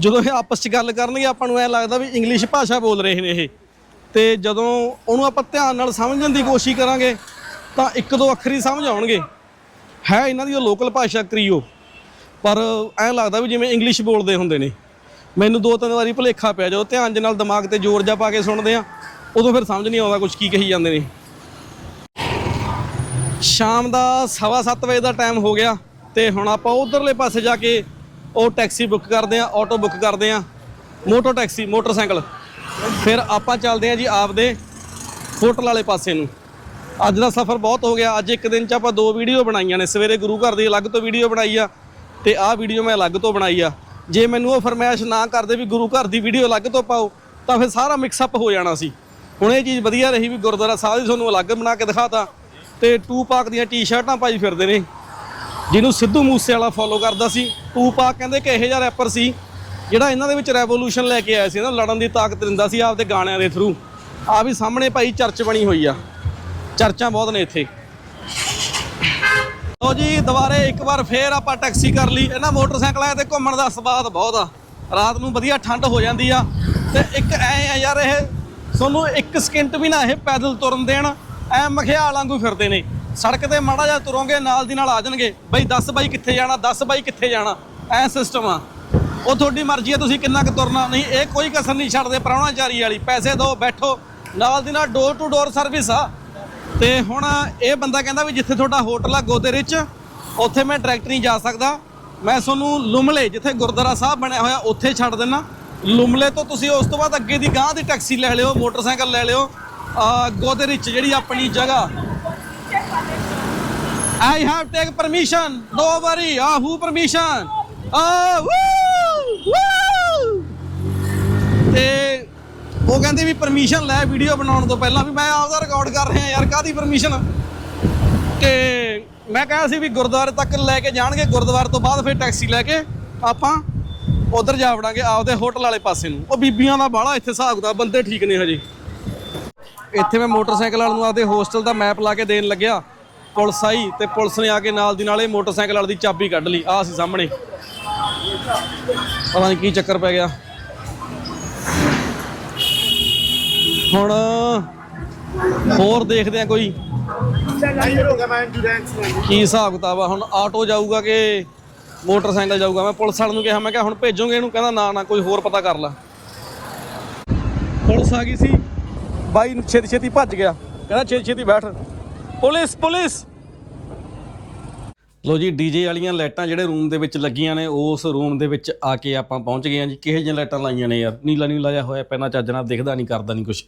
ਜਦੋਂ ਇਹ ਆਪਸ 'ਚ ਗੱਲ ਕਰਨਗੇ, ਆਪਾਂ ਨੂੰ ਐ ਲੱਗਦਾ ਵੀ ਇੰਗਲਿਸ਼ ਭਾਸ਼ਾ ਬੋਲ ਰਹੇ ਨੇ ਇਹ। ਤੇ ਜਦੋਂ ਉਹਨੂੰ ਆਪਾਂ ਧਿਆਨ ਨਾਲ ਸਮਝਣ ਦੀ ਕੋਸ਼ਿਸ਼ ਕਰਾਂਗੇ, ਤਾਂ ਇੱਕ ਦੋ ਅੱਖਰ ਹੀ ਸਮਝ ਆਉਣਗੇ। ਹੈ ਇਹਨਾਂ ਦੀ ਉਹ ਲੋਕਲ ਭਾਸ਼ਾ ਕ੍ਰੀਓ। ਪਰ ਐਂ ਲੱਗਦਾ ਵੀ ਜਿਵੇਂ ਇੰਗਲਿਸ਼ ਬੋਲਦੇ ਹੁੰਦੇ ਨੇ। ਮੈਨੂੰ ਦੋ ਤਿੰਨ ਵਾਰੀ ਭੁਲੇਖਾ ਪਿਆ, ਜਦੋਂ ਧਿਆਨ ਦੇ ਨਾਲ ਦਿਮਾਗ ਤੇ ਜ਼ੋਰ ਜਾ ਪਾ ਕੇ ਸੁਣਦੇ ਆ, ਉਦੋਂ ਫਿਰ ਸਮਝ ਨਹੀਂ ਆਉਂਦਾ ਕੁਝ ਕੀ ਕਹੀ ਜਾਂਦੇ ਨੇ। ਸ਼ਾਮ ਦਾ ਸਵਾ ਸੱਤ ਵਜੇ ਦਾ ਟਾਈਮ ਹੋ ਗਿਆ ਤੇ ਹੁਣ ਆਪਾਂ ਉਧਰਲੇ ਪਾਸੇ ਜਾ ਕੇ ਉਹ ਟੈਕਸੀ ਬੁੱਕ ਕਰਦੇ ਆ ਆਟੋ ਬੁੱਕ ਕਰਦੇ ਆ ਮੋਟਰ ਟੈਕਸੀ ਮੋਟਰਸਾਈਕਲ। ਫਿਰ ਆਪਾਂ ਚੱਲਦੇ ਆ ਜੀ ਆਪਦੇ ਹੋਟਲ ਵਾਲੇ ਪਾਸੇ ਨੂੰ। ਅੱਜ ਦਾ ਸਫ਼ਰ ਬਹੁਤ ਹੋ ਗਿਆ। ਅੱਜ ਇੱਕ ਦਿਨ ਚ ਆਪਾਂ ਦੋ ਵੀਡੀਓ ਬਣਾਈਆਂ ਨੇ। ਸਵੇਰੇ ਗੁਰੂ ਘਰ ਦੀ ਅਲੱਗ ਤੋਂ ਵੀਡੀਓ ਬਣਾਈ ਆ ਤੇ ਆਹ ਵੀਡੀਓ ਮੈਂ ਅਲੱਗ ਤੋਂ ਬਣਾਈ ਆ। ਜੇ ਮੈਨੂੰ ਉਹ ਫਰਮਾਇਸ਼ ਨਾ ਕਰਦੇ ਵੀ ਗੁਰੂ ਘਰ ਦੀ ਵੀਡੀਓ ਅਲੱਗ ਤੋਂ ਪਾਓ, ਤਾਂ ਫਿਰ ਸਾਰਾ ਮਿਕਸ ਅਪ ਹੋ ਜਾਣਾ ਸੀ। ਹੁਣ ਇਹ ਚੀਜ਼ ਵਧੀਆ ਰਹੀ ਵੀ ਗੁਰਦੁਆਰਾ ਸਾਹਿਬ ਦੀ ਤੁਹਾਨੂੰ ਅਲੱਗ ਬਣਾ ਕੇ ਦਿਖਾਤਾ। ਤੇ ਟੂ ਪਾਕ ਦੀਆਂ ਟੀ-ਸ਼ਰਟਾਂ ਪਾਈ ਫਿਰਦੇ ਨੇ। ਜਿਹਨੂੰ ਸਿੱਧੂ ਮੂਸੇ ਵਾਲਾ ਫੋਲੋ ਕਰਦਾ ਸੀ। ਟੂ ਪਾਕ ਕਹਿੰਦੇ ਕਿ ਇਹੋ ਜਿਹਾ ਰੈਪਰ ਸੀ, ਜਿਹੜਾ ਇਹਨਾਂ ਦੇ ਵਿੱਚ ਰੈਵੋਲੂਸ਼ਨ ਲੈ ਕੇ ਆਇਆ ਸੀ ਨਾ, ਲੜਨ ਦੀ ਤਾਕਤ ਦਿੰਦਾ ਸੀ ਆਪਦੇ ਗਾਣਿਆਂ ਦੇ ਥਰੂ ਆ ਵੀ ਸਾਹਮਣੇ ਭਾਈ ਚਰਚ ਬਣੀ ਹੋਈ ਆ। ਚਰਚਾਂ ਬਹੁਤ ਨੇ ਇੱਥੇ। ਲੋ ਜੀ, ਦੁਬਾਰੇ ਇੱਕ ਵਾਰ ਫੇਰ ਆਪਾਂ ਟੈਕਸੀ ਕਰ ਲਈ। ਇਹਨਾਂ ਮੋਟਰਸਾਈਕਲਾਂ ਤੇ ਘੁੰਮਣ ਦਾ ਸਵਾਦ ਬਹੁਤ ਆ। ਰਾਤ ਨੂੰ ਵਧੀਆ ਠੰਡ ਹੋ ਜਾਂਦੀ ਆ। ਤੇ ਇੱਕ ਐ ਆ ਯਾਰ ਇਹ, ਤੁਹਾਨੂੰ ਇੱਕ ਸਕਿੰਟ ਵੀ ਨਾ ਇਹ ਪੈਦਲ ਤੁਰਨ ਦੇਣ। ਐ ਮਖਿਆਲ ਵਾਂਗੂ ਫਿਰਦੇ ਨੇ। ਸੜਕ ਤੇ ਮਾੜਾ ਜਿਹਾ ਤੁਰੋਂਗੇ, ਨਾਲ ਦੀ ਨਾਲ ਆ ਜਾਣਗੇ। ਬਈ ਦੱਸ ਬਾਈ ਕਿੱਥੇ ਜਾਣਾ, ਦੱਸ ਬਾਈ ਕਿੱਥੇ ਜਾਣਾ? ਐ ਸਿਸਟਮ ਆ। ਉਹ ਤੁਹਾਡੀ ਮਰਜ਼ੀ ਹੈ ਤੁਸੀਂ ਕਿੰਨਾ ਕੁ ਤੁਰਨਾ। ਨਹੀਂ, ਇਹ ਕੋਈ ਕਸਰ ਨਹੀਂ ਛੱਡਦੇ ਪ੍ਰਾਹੁਣਾਚਾਰੀ ਵਾਲੀ। ਪੈਸੇ ਦਿਓ, ਬੈਠੋ। ਨਾਲ ਦੀ ਨਾਲ ਡੋਰ ਟੂ ਡੋਰ ਸਰਵਿਸ ਆ। ਤੇ ਹੁਣ ਇਹ ਬੰਦਾ ਕਹਿੰਦਾ ਵੀ ਜਿੱਥੇ ਤੁਹਾਡਾ ਹੋਟਲ ਆ ਗੋਦੇ ਰਿਚ ਉੱਥੇ ਮੈਂ ਡਾਇਰੈਕਟ ਨਹੀਂ ਜਾ ਸਕਦਾ। ਮੈਂ ਤੁਹਾਨੂੰ ਲੁਮਲੇ, ਜਿੱਥੇ ਗੁਰਦੁਆਰਾ ਸਾਹਿਬ ਬਣਿਆ ਹੋਇਆ, ਉੱਥੇ ਛੱਡ ਦੇਣਾ ਲੁਮਲੇ ਤੋਂ ਤੁਸੀਂ ਉਸ ਤੋਂ ਬਾਅਦ ਅੱਗੇ ਦੀ ਗਾਂ ਦੀ ਟੈਕਸੀ ਲੈ ਲਿਓ, ਮੋਟਰਸਾਈਕਲ ਲੈ ਲਿਓ। ਗੋਦੇ ਰਿਚ ਜਿਹੜੀ ਆਪਣੀ ਜਗ੍ਹਾ। ਆਈ ਹੈਵ ਟੇਕ ਪਰਮਿਸ਼ਨ ਨੋ ਵਰੀ ਆ ਹੂ ਪਰਮਿਸ਼ਨ ਆ ਤੇ ਉਹ ਕਹਿੰਦੇ ਵੀ ਪਰਮਿਸ਼ਨ ਲੈ ਵੀਡੀਓ ਬਣਾਉਣ ਤੋਂ ਪਹਿਲਾਂ ਵੀ ਮੈਂ ਆਪਦਾ ਰਿਕਾਰਡ ਕਰ ਰਿਹਾ ਯਾਰ ਕਾਦੀ ਪਰਮਿਸ਼ਨ ਤੇ ਮੈਂ ਕਿਹਾ ਸੀ ਵੀ ਗੁਰਦੁਆਰੇ ਤੱਕ ਲੈ ਕੇ ਜਾਣਗੇ, ਗੁਰਦੁਆਰੇ ਤੋਂ ਬਾਅਦ ਫਿਰ ਟੈਕਸੀ ਲੈ ਕੇ ਆਪਾਂ ਉਧਰ ਜਾ ਵੜਾਂਗੇ ਆਪਦੇ ਹੋਟਲ ਵਾਲੇ ਪਾਸੇ ਨੂੰ। ਉਹ ਬੀਬੀਆਂ ਦਾ ਬਾਹਲਾ ਇੱਥੇ ਹਿਸਾਬ ਦਾ ਬੰਦੇ ਠੀਕ ਨੇ ਹਜੇ। ਇੱਥੇ ਮੈਂ ਮੋਟਰਸਾਈਕਲ ਵਾਲ ਨੂੰ ਆਪਦੇ ਹੋਸਟਲ ਦਾ ਮੈਪ ਲਾ ਕੇ ਦੇਣ ਲੱਗਿਆ। ਪੁਲਿਸ ਆਈ ਤੇ ਪੁਲਿਸ ਨੇ ਆ ਕੇ ਨਾਲ ਦੀ ਨਾਲ ਇਹ ਮੋਟਰਸਾਈਕਲ ਵਾਲੀ ਦੀ ਚਾਬੀ ਕੱਢ ਲਈ। ਆਹ ਸੀ ਸਾਹਮਣੇ। ਪਤਾ ਨਹੀਂ ਕੀ ਚੱਕਰ ਪੈ ਗਿਆ। ਹੁਣ ਹੋਰ ਦੇਖਦੇ ਆ ਕੋਈ। ਕੀ ਹਿਸਾਬ ਕਿਤਾਬ ਆ? ਹੁਣ ਆਟੋ ਜਾਊਗਾ ਕਿ ਮੋਟਰਸਾਈਕਲ ਜਾਊਗਾ? ਮੈਂ ਪੁਲਿਸ ਵਾਲੇ ਨੂੰ ਕਿਹਾ, ਮੈਂ ਕਿਹਾ ਹੁਣ ਭੇਜੋਗੇ ਇਹਨੂੰ? ਕਹਿੰਦਾ ਨਾ ਨਾ, ਕੋਈ ਹੋਰ ਪਤਾ ਕਰ ਲਾ। ਪੁਲਿਸ ਆ ਗਈ ਸੀ। ਬਾਈ ਨੂੰ ਛੇਤੀ ਛੇਤੀ ਭੱਜ ਗਿਆ। ਕਹਿੰਦਾ ਛੇਤੀ ਛੇਤੀ ਬੈਠ। Police police! ਲੋ ਜੀ ਡੀਜੇ ਵਾਲੀਆਂ ਲਾਈਟਾਂ ਜਿਹੜੇ ਰੂਮ ਦੇ ਵਿੱਚ ਲੱਗੀਆਂ ਨੇ, ਉਸ ਰੂਮ ਦੇ ਵਿੱਚ ਆ ਕੇ ਆਪਾਂ ਪਹੁੰਚ ਗਏ ਹਾਂ ਜੀ। ਕਿਹੋ ਜਿਹੀਆਂ ਲਾਈਟਾਂ ਲਾਈਆਂ ਨੇ ਯਾਰ? ਨੀਲਾ ਨੀਲਾ ਜਿਹਾ ਹੋਇਆ, ਪਹਿਲਾਂ ਚੱਜ ਨਾਲ ਦਿਖਦਾ ਨਹੀਂ, ਕਰਦਾ ਨਹੀਂ ਕੁਝ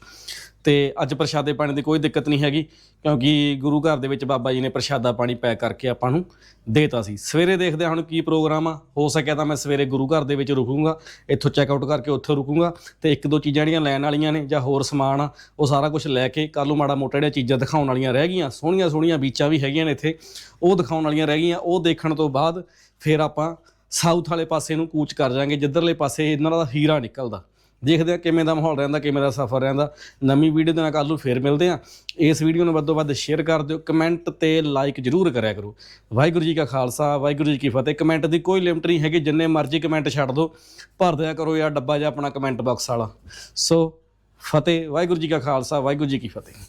ਤੇ ਅੱਜ ਪ੍ਰਸ਼ਾਦੇ ਪਾਣੀ ਦੀ ਕੋਈ ਦਿੱਕਤ ਨਹੀਂ ਹੈਗੀ, ਕਿਉਂਕਿ ਗੁਰੂ ਘਰ ਦੇ ਵਿੱਚ ਬਾਬਾ ਜੀ ਨੇ ਪ੍ਰਸ਼ਾਦਾ ਪਾਣੀ ਪੈਕ ਕਰਕੇ ਆਪਾਂ ਨੂੰ ਦੇਤਾ ਸੀ। ਸਵੇਰੇ ਦੇਖਦੇ ਹਾਂ ਹੁਣ ਕੀ ਪ੍ਰੋਗਰਾਮ ਆ। ਹੋ ਸਕਿਆ ਤਾਂ ਮੈਂ ਸਵੇਰੇ ਗੁਰੂ ਘਰ ਦੇ ਵਿੱਚ ਰੁਕੂੰਗਾ, ਇੱਥੋਂ ਚੈੱਕ ਆਊਟ ਕਰਕੇ ਉੱਥੇ ਰੁਕੂੰਗਾ ਤੇ ਇੱਕ ਦੋ ਚੀਜ਼ਾਂ ਜਿਹੜੀਆਂ ਲੈਣ ਵਾਲੀਆਂ ਨੇ ਜਾਂ ਹੋਰ ਸਮਾਨ ਆ, ਉਹ ਸਾਰਾ ਕੁਝ ਲੈ ਕੇ ਕੱਲ੍ਹ ਨੂੰ ਮਾੜਾ ਮੋਟਾ ਜਿਹੜੀਆਂ ਚੀਜ਼ਾਂ ਦਿਖਾਉਣ ਵਾਲੀਆਂ ਰਹਿ ਗਈਆਂ, ਸੋਹਣੀਆਂ ਸੋਹਣੀਆਂ ਬੀਚਾਂ ਵੀ ਹੈਗੀਆਂ ਨੇ ਇੱਥੇ, ਉਹ ਦਿਖਾਉਣ ਵਾਲੀਆਂ ਰਹਿ ਗਈਆਂ, ਉਹ ਦੇਖਣ ਤੋਂ ਬਾਅਦ ਫਿਰ ਆਪਾਂ ਸਾਊਥ ਵਾਲੇ ਪਾਸੇ ਨੂੰ ਕੂਚ ਕਰ ਜਾਾਂਗੇ, ਜਿੱਧਰਲੇ ਪਾਸੇ ਇਹਨਾਂ ਦਾ ਹੀਰਾ ਨਿਕਲਦਾ। ਦੇਖਦੇ ਆ ਕਿਵੇਂ ਦਾ ਮਾਹੌਲ ਰਹਿੰਦਾ, ਕਿਵੇਂ ਦਾ ਸਫ਼ਰ ਰਹਿੰਦਾ। ਨਵੀਂ ਵੀਡੀਓ ਦੇ ਨਾਲ ਕੱਲ੍ਹ ਨੂੰ ਫੇਰ ਮਿਲਦੇ ਆ। ਇਸ ਵੀਡੀਓ ਨੂੰ ਵੱਧੋ ਵੱਧ ਸ਼ੇਅਰ ਕਰ ਦਿਓ ਕਮੈਂਟ ਤੇ ਲਾਈਕ ਜਰੂਰ ਕਰਿਆ ਕਰੋ। ਵਾਹਿਗੁਰੂ ਜੀ ਕਾ ਖਾਲਸਾ, ਵਾਹਿਗੁਰੂ ਜੀ ਕੀ ਫਤਿਹ। ਕਮੈਂਟ ਦੀ ਕੋਈ ਲਿਮਟ ਨਹੀਂ ਹੈਗੀ, ਜਿੰਨੇ ਮਰਜ਼ੀ ਕਮੈਂਟ ਛੱਡ ਦਿਓ। ਭਰ ਦਿਆ ਕਰੋ ਯਾਰ ਡੱਬਾ ਜਿਹਾ ਆਪਣਾ ਕਮੈਂਟ ਬਾਕਸ ਵਾਲਾ। ਸੋ ਫਤਿਹ, ਵਾਹਿਗੁਰੂ ਜੀ ਕਾ ਖਾਲਸਾ, ਵਾਹਿਗੁਰੂ ਜੀ ਕੀ ਫਤਿਹ।